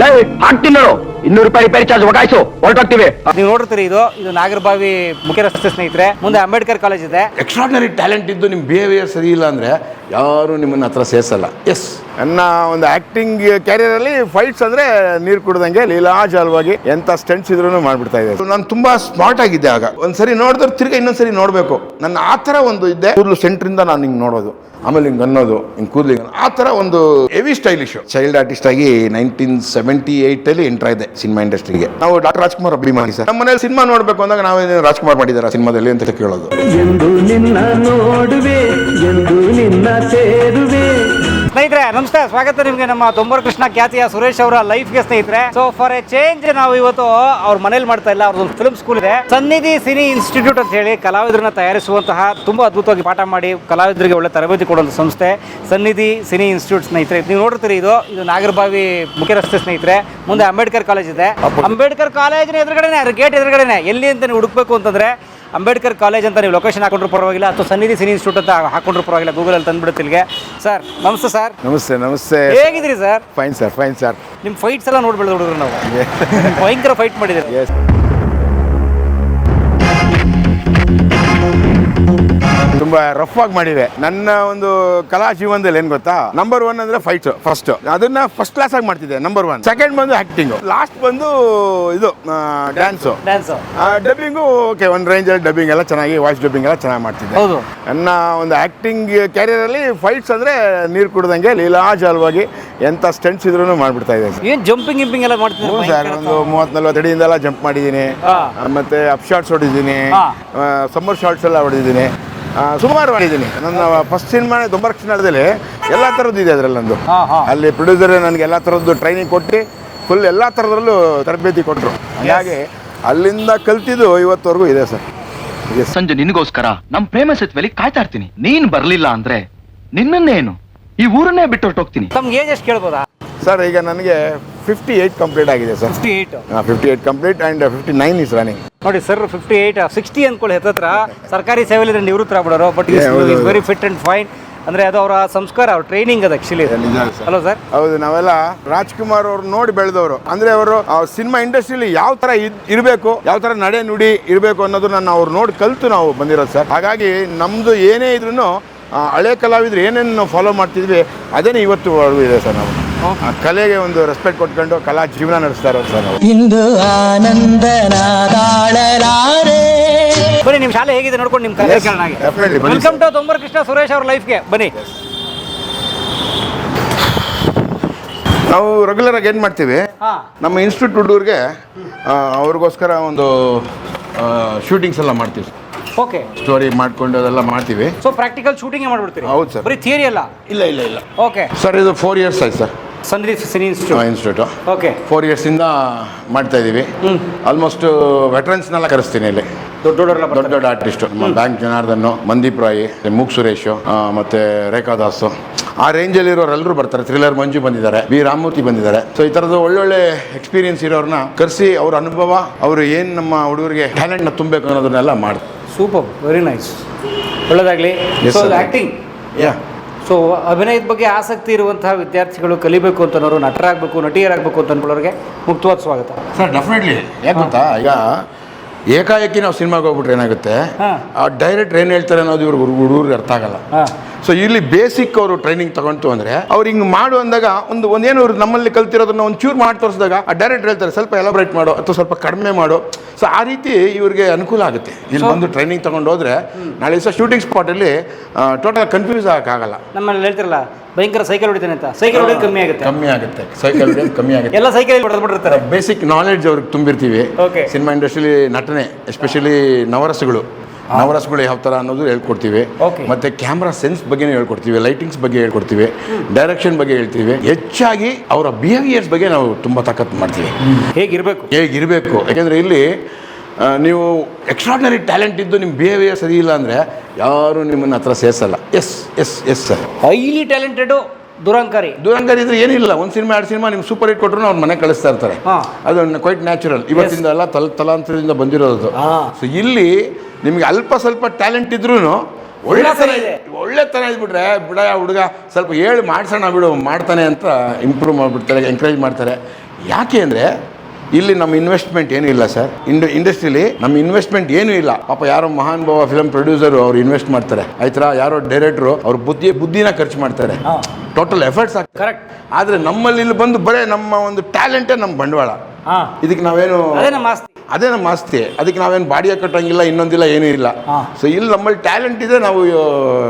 ಲೈ ಹಾಕ್ತೀನಿ ನೋಡು. ಇನ್ನೂರು ರೂಪಾಯಿ ರಿಪೇರಿ ಚಾರ್ಜ್ ಒಗಾಯಿಸು ಹೊರಟೋಗ್ತೀವಿ. ನೀವು ನೋಡ್ತೀರಿ ಇದು. ಇದು ನಾಗರಬಾವಿ ಮುಖ್ಯ ರಸ್ತೆ ಸ್ನೇಹಿತರೆ. ಮುಂದೆ ಅಂಬೇಡ್ಕರ್ ಕಾಲೇಜ್ ಇದೆ. ಎಕ್ಸ್ಟ್ರಾರ್ಡಿನರಿ ಟ್ಯಾಲೆಂಟ್ ಇದ್ದು ನಿಮ್ಮ ಬಿಹೇವಿಯರ್ ಸರಿ ಇಲ್ಲ ಅಂದರೆ ಯಾರು ನಿಮ್ಮನ್ನ ಹತ್ರ ಸೇರಿಸಲ್ಲ. ಎಸ್ ನನ್ನ ಒಂದು ಆಕ್ಟಿಂಗ್ ಕ್ಯಾರಿಯರಲ್ಲಿ ಫೈಟ್ಸ್ ಅಂದ್ರೆ ನೀರು ಕುಡ್ದಂಗೆ ಲೀಲಾಜಾಲವಾಗಿ ಎಂತ ಸ್ಟೆಂಟ್ಸ್ ಇದ್ರೂ ಮಾಡ್ಬಿಡ್ತಾ ಇದೆ ನಾನು ತುಂಬಾ ಸ್ಮಾರ್ಟ್ ಆಗಿದ್ದೆ ಆಗ. ಒಂದ್ಸರಿ ನೋಡಿದ್ರೆ ತಿರ್ಗಾ ಇನ್ನೊಂದ್ಸರಿ ನೋಡಬೇಕು. ನನ್ನ ಆ ಥರ ಒಂದು ಇದ್ದೆ. ಸೆಂಟರ್ ಸೆಂಟ್ರಿಂದ ನಾನು ನಿಂಗೆ ನೋಡೋದು. ಆಮೇಲೆ ಹಿಂಗೆ ಅನ್ನೋದು, ಹಿಂಗೆ ಕೂದಲಿಗೆ ಆ ಥರ ಒಂದು ಹೆವಿ ಸ್ಟೈಲಿಶ್ ಚೈಲ್ಡ್ ಆರ್ಟಿಸ್ಟ್ ಆಗಿ ನೈನ್ಟೀನ್ ಸೆವೆಂಟಿ ಏಯ್ಟಲ್ಲಿ ಎಂಟ್ರ್ ಇದೆ ಸಿನಿಮಾ ಇಂಡಸ್ಟ್ರಿಗೆ ನಾವು ಡಾಕ್ಟರ್ ರಾಜ್ಕುಮಾರ್ ಅಭಿಮಾನಿ ಸರ್. ನಮ್ಮ ಮನೇಲಿ ಸಿನಿಮಾ ನೋಡಬೇಕು ಅಂದಾಗ ನಾವೇನು ರಾಜ್ಕುಮಾರ್ ಮಾಡಿದ್ದಾರೆ ಸಿನಿಮಾದಲ್ಲಿ ಅಂತ ಕೇಳೋದು. ನೋಡುವೆ ಸ್ನೇಹಿತರೆ ನಮಸ್ತೆ. ಸ್ವಾಗತ ನಿಮಗೆ ನಮ್ಮ ತೊಂಬರ್ ಕೃಷ್ಣ ಖ್ಯಾತಿಯ ಸುರೇಶ್ ಅವರ ಲೈಫ್ಗೆ ಸ್ನೇಹಿತರೆ. ಸೊ ಫಾರ್ ಎ ಚೇಂಜ್ ನಾವು ಇವತ್ತು ಅವ್ರ ಮನೇಲಿ ಮಾಡ್ತಾ ಇಲ್ಲ ಅವ್ರದ್ದು ಫಿಲ್ಮ್ ಸ್ಕೂಲ್ ಇದೆ. ಸನ್ನಿಧಿ ಸಿನಿ ಇನ್ಸ್ಟಿಟ್ಯೂಟ್ ಅಂತ ಹೇಳಿ ಕಲಾವಿದರನ್ನ ತಯಾರಿಸುವಂತಹ ತುಂಬಾ ಅದ್ಭುತವಾಗಿ ಪಾಠ ಮಾಡಿ ಕಲಾವಿದರಿಗೆ ಒಳ್ಳೆ ತರಬೇತಿ ಕೊಡುವಂಥ ಸಂಸ್ಥೆ ಸನ್ನಿಧಿ ಸಿನಿ ಇನ್ಸ್ಟಿಟ್ಯೂಟ್ ಸ್ನೇಹಿತರೆ. ನೀವು ನೋಡ್ತೀರಿ ಇದು. ಇದು ನಾಗರಬಾವಿ ಮುಖ್ಯ ರಸ್ತೆ ಸ್ನೇಹಿತರೆ. ಮುಂದೆ ಅಂಬೇಡ್ಕರ್ ಕಾಲೇಜ್ ಇದೆ. ಅಂಬೇಡ್ಕರ್ ಕಾಲೇಜಿನ ಎದುರುಗಡೆನೆ ಗೇಟ್ ಎದುರುಗಡೆನೆ ಎಲ್ಲಿ ಅಂತ ನೀವು ಹುಡುಕ್ಬೇಕು ಅಂತಂದ್ರೆ ಅಂಬೇಡ್ಕರ್ ಕಾಲೇಜ್ ಅಂತ ನೀವು ಲೊಕೇಶನ್ ಹಾಕೊಂಡ್ರು ಪರವಾಗಿಲ್ಲ ಅಥವಾ ಸನ್ನಿಧಿ ಸಿನಿ ಇನ್ಸ್ಟಿಟ್ಯೂಟ್ ಅಂತ ಹಾಕೊಂಡ್ರು ಪರವಾಗಿಲ್ಲ ಗೂಗಲಲ್ಲಿ ತಂದ್ಬಿಡುತ್ತೆ ಇಲ್ಲಿಗೆ. ಸರ್ ನಮಸ್ತೆ ಸರ್ ನಮಸ್ತೆ ನಮಸ್ತೆ. ಹೇಗಿದ್ದೀರಿ sir fine sir fine sir ನಿಮ್ಮ ಫೈಟ್ಸ್ ಎಲ್ಲ ನೋಡ್ಬಿಡೋದು ಹುಡುಗರು ನಾವು. ಭಯಂಕರ ಫೈಟ್ ಮಾಡಿದ್ದೀರಿ. ತುಂಬಾ ರಫ್ ಆಗಿ ಮಾಡಿದೆ ನನ್ನ ಒಂದು ಕಲಾ ಜೀವನದಲ್ಲಿ ಏನ್ ಗೊತ್ತಾ? ನಂಬರ್ ಒನ್ ಅಂದ್ರೆ ಫೈಟ್ ಫಸ್ಟ್ ಅದನ್ನ ಫಸ್ಟ್ ಕ್ಲಾಸ್ ಆಗಿ ಮಾಡ್ತಿದ್ದೆ ನಂಬರ್ ಒನ್ ಸೆಕೆಂಡ್ ಬಂದು ಆಕ್ಟಿಂಗ್ ಲಾಸ್ಟ್ ಬಂದು ಇದು ಡ್ಯಾನ್ಸ್ ಡಬ್ಬಿಂಗು ಓಕೆ ರೇಂಜ್ ಅಲ್ಲಿ ಡಬ್ಬಿಂಗ್ ಎಲ್ಲ ಚೆನ್ನಾಗಿ ವಾಯ್ಸ್ ಡಬ್ಬಿಂಗ್ ಎಲ್ಲ ಚೆನ್ನಾಗಿ ಮಾಡ್ತಿದ್ದೆ. ನನ್ನ ಒಂದು ಆಕ್ಟಿಂಗ್ ಕ್ಯಾರಿಯರಲ್ಲಿ ಫೈಟ್ಸ್ ಅಂದ್ರೆ ನೀರು ಕುಡ್ದಂಗೆ ಲೀಲಾಜಾಲವಾಗಿ ಎಂತ ಸ್ಟೆಂಟ್ಸ್ ಇದ್ರು ಮಾಡ್ಬಿಡ್ತಾ ಇದೆ ಏನ್ ಜಂಪಿಂಗ್ ಗಿಂಪಿಂಗ್ ಎಲ್ಲ ಮಾಡ್ತಿದ್ದೆ ಸರ್ ಒಂದು ಮೂವತ್ತ್ ನಲ್ವತ್ತು ಅಡಿಯಿಂದೆಲ್ಲ ಜಂಪ್ ಮಾಡಿದ್ದೀನಿ. ಮತ್ತೆ ಅಪ್ ಶಾರ್ಟ್ಸ್ ಹೊಡಿದ್ದೀನಿ. ಸಮ್ಮರ್ ಶಾರ್ಟ್ಸ್ ಎಲ್ಲ ಹೊಡಿದ್ದೀನಿ. ಆ, ಸುಮಾರು ಮಾಡಿದ್ದೀನಿ. ನನ್ನ ಫಸ್ಟ್ ಸಿನಿಮಾ ತುಂಬ ಕ್ಷಣದಲ್ಲಿ ಎಲ್ಲ ಥರದ್ದು ಇದೆ ಅದರಲ್ಲಿ ನಂದು. ಹಾ, ಹಾ. ಅಲ್ಲಿ ಪ್ರೊಡ್ಯೂಸರ್ ನನಗೆ ಎಲ್ಲ ಥರದ್ದು ಟ್ರೈನಿಂಗ್ ಕೊಟ್ಟು ಫುಲ್ ಎಲ್ಲ ಥರದ್ರಲ್ಲೂ ತರಬೇತಿ ಕೊಟ್ಟರು ಹಾಗಾಗಿ ಅಲ್ಲಿಂದ ಕಲ್ತಿದ್ದು ಇವತ್ತವರೆಗೂ ಇದೆ ಸರ್. ಸಂಜೆ ನಿನಗೋಸ್ಕರ ನಮ್ಮ ಪ್ರೇಮ ಸೇತುವೆಲಿ ಕಾಯ್ತಾ ಇರ್ತೀನಿ. ನೀನು ಬರಲಿಲ್ಲ ಅಂದ್ರೆ ನಿನ್ನನ್ನೇನು? ಈ ಊರನ್ನೇ ಬಿಟ್ಟು ಹೊರಟೋಗ್ತೀನಿ. ತಮ್ಗೆ ಏಜ್ ಎಷ್ಟು ಕೇಳ್ಬೋದಾ? ಸರ್ ಈಗ ನನಗೆ ಫಿಫ್ಟಿ ಏಯ್ಟ್ ಕಂಪ್ಲೀಟ್ ಆಗಿದೆ sir. Fifty eight fifty eight complete and fifty nine is running ನೋಡಿ ಸರ್ ಫಿಫ್ಟಿ ಏಯ್ಟ್ ಸಿಕ್ಸ್ಟಿ ಅಂದ್ಕೊಳ್ಳಿ ಹತ್ತತ್ರ ಸರ್ಕಾರಿ ಸೇವೆಯಲ್ಲಿ ನಿವೃತ್ತರಾಗ್ಬಿಡೋರು but is. Very fit and fine ಅಂದ್ರೆ ಅದು ಅವರ ಸಂಸ್ಕಾರ ಅವ್ರ ಟ್ರೈನಿಂಗ್ ಅದು ಆ್ಯಕ್ಚುಲಿ. Hello sir. ಹೌದು ನಾವೆಲ್ಲ ರಾಜ್ಕುಮಾರ್ ಅವ್ರು ನೋಡಿ ಬೆಳೆದವರು. ಅಂದ್ರೆ ಅವರು ಸಿನಿಮಾ ಇಂಡಸ್ಟ್ರಿಲಿ ಯಾವ ತರ ಇರಬೇಕು ಯಾವ ತರ ನಡೆ ನುಡಿ ಇರಬೇಕು ಅನ್ನೋದು ನಾನು ಅವ್ರು ನೋಡಿ ಕಲ್ತು ನಾವು ಬಂದಿರೋದು ಸರ್. ಹಾಗಾಗಿ ನಮ್ದು ಏನೇ ಇದ್ರೂ ಹಳೆ ಕಲಾವಿದ್ರು ಏನೇನು ನಾವು ಫಾಲೋ ಮಾಡ್ತಿದ್ವಿ ಅದೇನೇ ಇವತ್ತು ಇದೆ ಸರ್ ನಾವು. ಆ ಕಲೆಗೆ ಒಂದು ರೆಸ್ಪೆಕ್ಟ್ ಕೊಟ್ಕೊಂಡು ಕಲಾ ಜೀವನ ನಡೆಸ್ತಾ ಇರೋದು ಸರ್ ನಾವು ಇಂದು ಆನಂದನ ತಾಳಲಾರೆ ಬನ್ನಿ ನಿಮ್ಮ ಶಾಲೆ ಹೇಗಿದೆ ನೋಡ್ಕೊಂಡು ನಿಮ್ಮ ಕಲೆ ಕೇಳೋಣ Definitely, ಬನ್ನಿ ವೆಲ್ಕಮ್ ಟು ತೊಂಬರ್ ಕೃಷ್ಣ ಸುರೇಶ್ ಅವ್ರ ಲೈಫ್ಗೆ ಬನ್ನಿ. ನಾವು ರೆಗ್ಯುಲರ್ ಆಗಿ ಏನು ಮಾಡ್ತೀವಿ ಹಾ. ನಮ್ಮ ಇನ್ಸ್ಟಿಟ್ಯೂಟ್ ಹುಡುಗರಿಗೆ ಅವ್ರಿಗೋಸ್ಕರ ಒಂದು ಶೂಟಿಂಗ್ಸ್ ಎಲ್ಲ ಮಾಡ್ತೀವಿ ಓಕೆ ಸ್ಟೋರಿ ಮಾಡ್ಕೊಂಡು ಅದೆಲ್ಲ ಮಾಡ್ತೀವಿ. ಸೊ ಪ್ರಾಕ್ಟಿಕಲ್ ಶೂಟಿಂಗ್ ಮಾಡ್ಬಿಡ್ತೀರಿ? ಹೌದು ಸರ್. ಬರೀ ಥಿಯರಿ ಅಲ್ಲ? ಇಲ್ಲ ಇಲ್ಲ ಇಲ್ಲ. ಓಕೆ ಸರ್ ಇದು ಫೋರ್ ಇಯರ್ಸ್ ಆಯ್ತು sir. Sannidhi cine institute. Institute. Okay four ಇಯರ್ಸಿಂದ ಮಾಡ್ತಾ ಇದ್ದೀವಿ ಆಲ್ಮೋಸ್ಟ್ ವೆಟ್ರನ್ಸ್ನೆಲ್ಲ ಕರೆಸ್ತೀನಿ ಇಲ್ಲಿ. ದೊಡ್ಡ ದೊಡ್ಡ ದೊಡ್ಡ ದೊಡ್ಡ ಆರ್ಟಿಸ್ಟು ನಮ್ಮ ಬ್ಯಾಂಕ್ ಜನಾರ್ದನ್ ಮಂದೀಪ್ ರಾಯಿ ಮೂಕ್ ಸುರೇಶು ಮತ್ತೆ ರೇಖಾ ದಾಸ್. ಆ ರೇಂಜಲ್ಲಿ ಇರೋರೆಲ್ಲರೂ ಬರ್ತಾರೆ. ಥ್ರಿಲ್ಲರ್ ಮಂಜು ಬಂದಿದ್ದಾರೆ. ಬಿ ರಾಮಮೂರ್ತಿ ಬಂದಿದ್ದಾರೆ. ಸೊ ಈ ಥರದ ಒಳ್ಳೊಳ್ಳೆ ಎಕ್ಸ್ಪೀರಿಯನ್ಸ್ ಇರೋರನ್ನ ಕರೆಸಿ ಅವ್ರ ಅನುಭವ ಅವರು ಏನು ನಮ್ಮ ಹುಡುಗರಿಗೆ ಟ್ಯಾಲೆಂಟ್ನ ತುಂಬಬೇಕು ಅನ್ನೋದನ್ನೆಲ್ಲ ಮಾಡ್ತಾರೆ. ಸೂಪರ್ ವೆರಿ ನೈಸ್ ಒಳ್ಳೇದಾಗಲಿ. ಆ್ಯಕ್ಟಿಂಗ್ ಯಾ ಸೊ ಅಭಿನಯದ ಬಗ್ಗೆ ಆಸಕ್ತಿ ಇರುವಂತಹ ವಿದ್ಯಾರ್ಥಿಗಳು ಕಲಿಬೇಕು ಅಂತನೋರು ನಟರಾಗಬೇಕು ನಟಿಯರಾಗಬೇಕು ಅಂತ ಅನ್ಕೊಳ್ಳೋರಿಗೆ ಮುಕ್ತವಾದ ಸ್ವಾಗತ. ಸರ್ ಡೆಫಿನೆಟ್ಲಿ ಯಾಕೆ ಗೊತ್ತಾ? ಈಗ ಏಕಾಏಕಿ ನಾವು ಸಿನಿಮಾಗೆ ಹೋಗ್ಬಿಟ್ರೆ ಏನಾಗುತ್ತೆ? ಆ ಡೈರೆಕ್ಟ್ ಏನು ಹೇಳ್ತಾರೆ ಅನ್ನೋದು ಇವ್ರಿಗೆ ಹುಡುಗರಿಗೆ ಅರ್ಥ ಆಗಲ್ಲ. ಸೊ ಇಲ್ಲಿ ಬೇಸಿಕ್ ಅವರು ಟ್ರೈನಿಂಗ್ ತಗೊಂತು ಅಂದ್ರೆ ಅವ್ರು ಹಿಂಗೆ ಮಾಡು ಅಂದಾಗ ಒಂದು ಒಂದೇನು ಇವ್ರು ನಮ್ಮಲ್ಲಿ ಕಲ್ತಿರೋದನ್ನ ಒಂದು ಚೂರು ಮಾಡಿ ತೋರಿಸಿದಾಗ ಆ ಡೈರೆಕ್ಟ್ ಹೇಳ್ತಾರೆ ಸ್ವಲ್ಪ ಎಲಾಬ್ರೇಟ್ ಮಾಡು ಅಥವಾ ಸ್ವಲ್ಪ ಕಡಿಮೆ ಮಾಡು. ಸೊ ಆ ರೀತಿ ಇವ್ರಿಗೆ ಅನುಕೂಲ ಆಗುತ್ತೆ. ಇಲ್ಲಿ ಬಂದು ಟ್ರೈನಿಂಗ್ ತಗೊಂಡು ಹೋದ್ರೆ ನಾಳೆ ದಿವಸ ಶೂಟಿಂಗ್ ಸ್ಪಾಟಲ್ಲಿ ಟೋಟಲ್ ಕನ್ಫ್ಯೂಸ್ ಆಗೋಕ್ಕಾಗಲ್ಲ. ನಮ್ಮಲ್ಲಿ ಹೇಳ್ತಿರಲ್ಲ ಭಯಂಕರ ಸೈಕಲ್ ಹೊಡಿತಾನೆ ಅಂತ. ಸೈಕಲ್ ಹೊಡಿಯೋದು ಕಮ್ಮಿ ಆಗುತ್ತೆ. ಕಮ್ಮಿ ಆಗುತ್ತೆ. ಸೈಕಲ್ ಕಮ್ಮಿ ಆಗುತ್ತೆ. ಎಲ್ಲ ಸೈಕಲ್ ಹೊಡೆದ್ಬಿಟ್ಟಿರ್ತಾರೆ ಬೇಸಿಕ್ ನಾಲೆಡ್ಜ್ ಅವ್ರಿಗೆ ತುಂಬಿರ್ತೀವಿ. ಸಿನಿಮಾ ಇಂಡಸ್ಟ್ರಿಲಿ ನಟನೆ ಎಸ್ಪೆಷಲಿ ನವರಸಗಳು. ನವರಸಗಳು ಯಾವ ಥರ ಅನ್ನೋದು ಹೇಳ್ಕೊಡ್ತೀವಿ. ಮತ್ತು ಮತ್ತೆ ಕ್ಯಾಮ್ರಾ ಸೆನ್ಸ್ ಬಗ್ಗೆನೂ ಹೇಳ್ಕೊಡ್ತೀವಿ ಲೈಟಿಂಗ್ಸ್ ಬಗ್ಗೆ ಹೇಳ್ಕೊಡ್ತೀವಿ ಡೈರೆಕ್ಷನ್ ಬಗ್ಗೆ ಹೇಳ್ತೀವಿ. ಹೆಚ್ಚಾಗಿ ಅವರ ಬಿಹೇವಿಯರ್ಸ್ ಬಗ್ಗೆ ನಾವು ತುಂಬ ತಾಕತ್ತು ಮಾಡ್ತೀವಿ. ಹೇಗಿರಬೇಕು? ಹೇಗಿರಬೇಕು? ಯಾಕೆಂದರೆ ಇಲ್ಲಿ ನೀವು ಎಕ್ಸ್ಟ್ರಾಡ್ನರಿ ಟ್ಯಾಲೆಂಟ್ ಇದ್ದು ನಿಮ್ಮ ಬಿಹೇವಿಯರ್ ಸರಿ ಇಲ್ಲ ಅಂದರೆ ಯಾರು ನಿಮ್ಮನ್ನ ಹತ್ರ ಸೇರಿಸಲ್ಲ. Yes yes yes sir highly talented ದುರಂಕಾರಿ. ದುರಂಕಾರಿ ಇದ್ರೆ ಏನಿಲ್ಲ. ಒಂದು ಸಿನಿಮಾ ಎರಡು ಸಿನಿಮಾ ನಿಮ್ಗೆ ಸೂಪರ್ ಹಿಟ್ ಕೊಟ್ಟರು ಅವ್ರ ಮನೆ ಕಳಿಸ್ತಾ ಇರ್ತಾರೆ. ಹಾ. ಅದು ಕ್ವೈಟ್ ನ್ಯಾಚುರಲ್ ಇವತ್ತಿಂದ ಎಲ್ಲ ತಲ ತಲಾಂತರದಿಂದ ಬಂದಿರೋದು ಹಾ. ಸೊ ಇಲ್ಲಿ ನಿಮಗೆ ಅಲ್ಪ ಸ್ವಲ್ಪ ಟ್ಯಾಲೆಂಟ್ ಇದ್ರೂ ಒಳ್ಳೆ ಥರ ಇದೆ. ಒಳ್ಳೆ ಥರ ಇದ್ಬಿಟ್ರೆ ಬಿಡ ಹುಡುಗ ಸ್ವಲ್ಪ ಹೇಳಿ ಮಾಡಿಸೋಣ ಬಿಡು ಮಾಡ್ತಾನೆ ಅಂತ ಇಂಪ್ರೂವ್ ಮಾಡಿಬಿಡ್ತಾರೆ ಎಂಕರೇಜ್ ಮಾಡ್ತಾರೆ. ಯಾಕೆ ಅಂದರೆ ಇಲ್ಲಿ ನಮ್ಮ ಇನ್ವೆಸ್ಟ್ಮೆಂಟ್ ಏನೂ ಇಲ್ಲ ಸರ್. ಇಂಡ ಇಂಡಸ್ಟ್ರಿಲಿ ನಮ್ಮ ಇನ್ವೆಸ್ಟ್ಮೆಂಟ್ ಏನೂ ಇಲ್ಲ. ಪಾಪ ಯಾರೋ ಮಹಾನ್ ಭಾವ ಫಿಲಮ್ ಪ್ರೊಡ್ಯೂಸರು ಅವ್ರು ಇನ್ವೆಸ್ಟ್ ಮಾಡ್ತಾರೆ. ಆಯ್ತಾ ಯಾರೋ ಡೈರೆಕ್ಟ್ರು ಅವ್ರ ಬುದ್ಧಿ ಬುದ್ಧಿನ ಖರ್ಚು ಮಾಡ್ತಾರೆ. ಟೋಟಲ್ ಎಫರ್ಟ್ಸ್ ಆಗ್ತದೆ. ಕರೆಕ್ಟ್ ಆದರೆ ನಮ್ಮಲ್ಲಿ ಇಲ್ಲಿ ಬಂದು ಬರೇ ನಮ್ಮ ಒಂದು ಟ್ಯಾಲೆಂಟೇ ನಮ್ಮ ಬಂಡವಾಳ. ಹಾ. ಇದಕ್ಕೆ ನಾವೇನು ಅದೇ ನಮ್ಮ ಆಸ್ತಿ. ಅದೇ ನಮ್ಮ ಆಸ್ತಿ. ಅದಕ್ಕೆ ನಾವೇನು ಬಾಡಿಗೆ ಕಟ್ಟಂಗಿಲ್ಲ ಇನ್ನೊಂದಿಲ್ಲ ಏನೂ ಇಲ್ಲ. ಹಾ. ಸೊ ಇಲ್ಲಿ ನಮ್ಮಲ್ಲಿ ಟ್ಯಾಲೆಂಟ್ ಇದೆ ನಾವು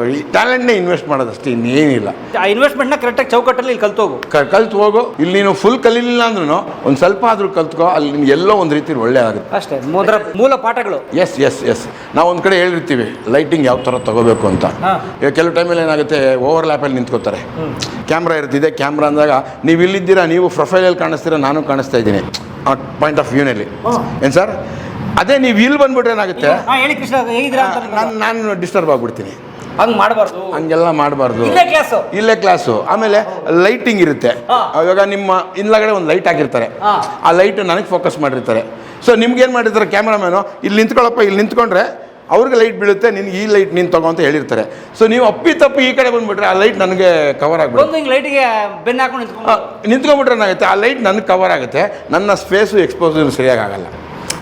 ಈ ಟ್ಯಾಲೆಂಟ್ನೇ ಇನ್ವೆಸ್ಟ್ ಮಾಡೋದಷ್ಟೇ ಇನ್ನೇನಿಲ್ಲ ಆ ಇನ್ವೆಸ್ಟ್ಮೆಂಟ್ನ ಕರೆಕ್ಟಾಗಿ ಚೌಕಟ್ಟಲ್ಲಿ ಇಲ್ಲಿ ಕಲ್ತು ಕ- ಕಲ್ತು ಹೋಗು. ಇಲ್ಲಿ ನೀನು ಫುಲ್ ಕಲೀಲಿಲ್ಲ ಅಂದ್ರೂ ಒಂದು ಸ್ವಲ್ಪ ಆದರೂ ಕಲ್ತ್ಕೋ ಅಲ್ಲಿ ನಿಮ್ಗೆ ಎಲ್ಲೋ ಒಂದು ರೀತಿ ಒಳ್ಳೆ ಆಗುತ್ತೆ. ಅಷ್ಟೇ ಮೊದಲ ಮೂಲ ಪಾಠಗಳು. ಎಸ್ ಎಸ್ ಎಸ್ ನಾವು ಒಂದು ಕಡೆ ಹೇಳಿರ್ತೀವಿ ಲೈಟಿಂಗ್ ಯಾವ ಥರ ತಗೋಬೇಕು ಅಂತ. ಹಾ. ಈಗ ಕೆಲವು ಟೈಮಲ್ಲಿ ಏನಾಗುತ್ತೆ ಓವರ್ ಲ್ಯಾಪಲ್ಲಿ ನಿಂತ್ಕೋತಾರೆ. ಕ್ಯಾಮ್ರಾ ಇರ್ತಿದೆ ಕ್ಯಾಮ್ರಾ ಅಂದಾಗ ನೀವು ಇಲ್ಲಿದ್ದೀರಾ ನೀವು ಪ್ರೊಫೈಲಲ್ಲಿ ಕಾಣಿಸ್ತೀರಾ ನಾನು ಕಾಣಿಸ್ತಾ ಇದ್ದೀನಿ. ಆ ಪಾಯಿಂಟ್ ಆಫ್ ವ್ಯೂನಲ್ಲಿ ಏನು ಸರ್ ಅದೇ ನೀವು ಇಲ್ಲಿ ಬಂದ್ಬಿಟ್ರೆ ಏನಾಗುತ್ತೆ? ನಾನು ನಾನು ಡಿಸ್ಟರ್ಬ್ ಆಗ್ಬಿಡ್ತೀನಿ. ಹಂಗೆ ಮಾಡಬಾರ್ದು. ಹಂಗೆಲ್ಲ ಮಾಡಬಾರ್ದು. ಇಲ್ಲೇ ಕ್ಲಾಸು ಇಲ್ಲೇ ಕ್ಲಾಸು ಆಮೇಲೆ ಲೈಟಿಂಗ್ ಇರುತ್ತೆ. ಇವಾಗ ನಿಮ್ಮ ಹಿಂದ್ಗಡೆ ಒಂದು ಲೈಟ್ ಹಾಕಿರ್ತಾರೆ. ಆ ಲೈಟ್ ನನಗೆ ಫೋಕಸ್ ಮಾಡಿರ್ತಾರೆ. ಸೊ ನಿಮ್ಗೇನು ಏನು ಮಾಡಿರ್ತಾರೆ ಕ್ಯಾಮ್ರಾಮ್ಯಾನು ಇಲ್ಲಿ ನಿಂತ್ಕೊಳ್ಳಪ್ಪ ಇಲ್ಲಿ ನಿಂತ್ಕೊಂಡ್ರೆ ಅವ್ರಿಗೆ ಲೈಟ್ ಬೀಳುತ್ತೆ ನಿನ್ಗೆ ಈ ಲೈಟ್ ನೀನು ತಗೋ ಅಂತ ಹೇಳಿರ್ತಾರೆ. ಸೊ ನೀವು ಅಪ್ಪಿ ತಪ್ಪಿ ಈ ಕಡೆ ಬಂದ್ಬಿಟ್ರೆ ಆ ಲೈಟ್ ನನಗೆ ಕವರ್ ಆಗ್ಬಿಡುತ್ತೆ. ಒಂದು ಹಿಂಗೆ ಲೈಟಿಗೆ ಬೆನ್ನ ಹಾಕೊಂಡು ನಿಂತ್ಕೊಂಡ್ಬಿಟ್ರೆ ಏನಾಗುತ್ತೆ? ಆ ಲೈಟ್ ನನಗೆ ಕವರ್ ಆಗುತ್ತೆ. ನನ್ನ ಸ್ಪೇಸು ಎಕ್ಸ್ಪೋಸರ್ ಸರಿಯಾಗಿ ಆಗಲ್ಲ.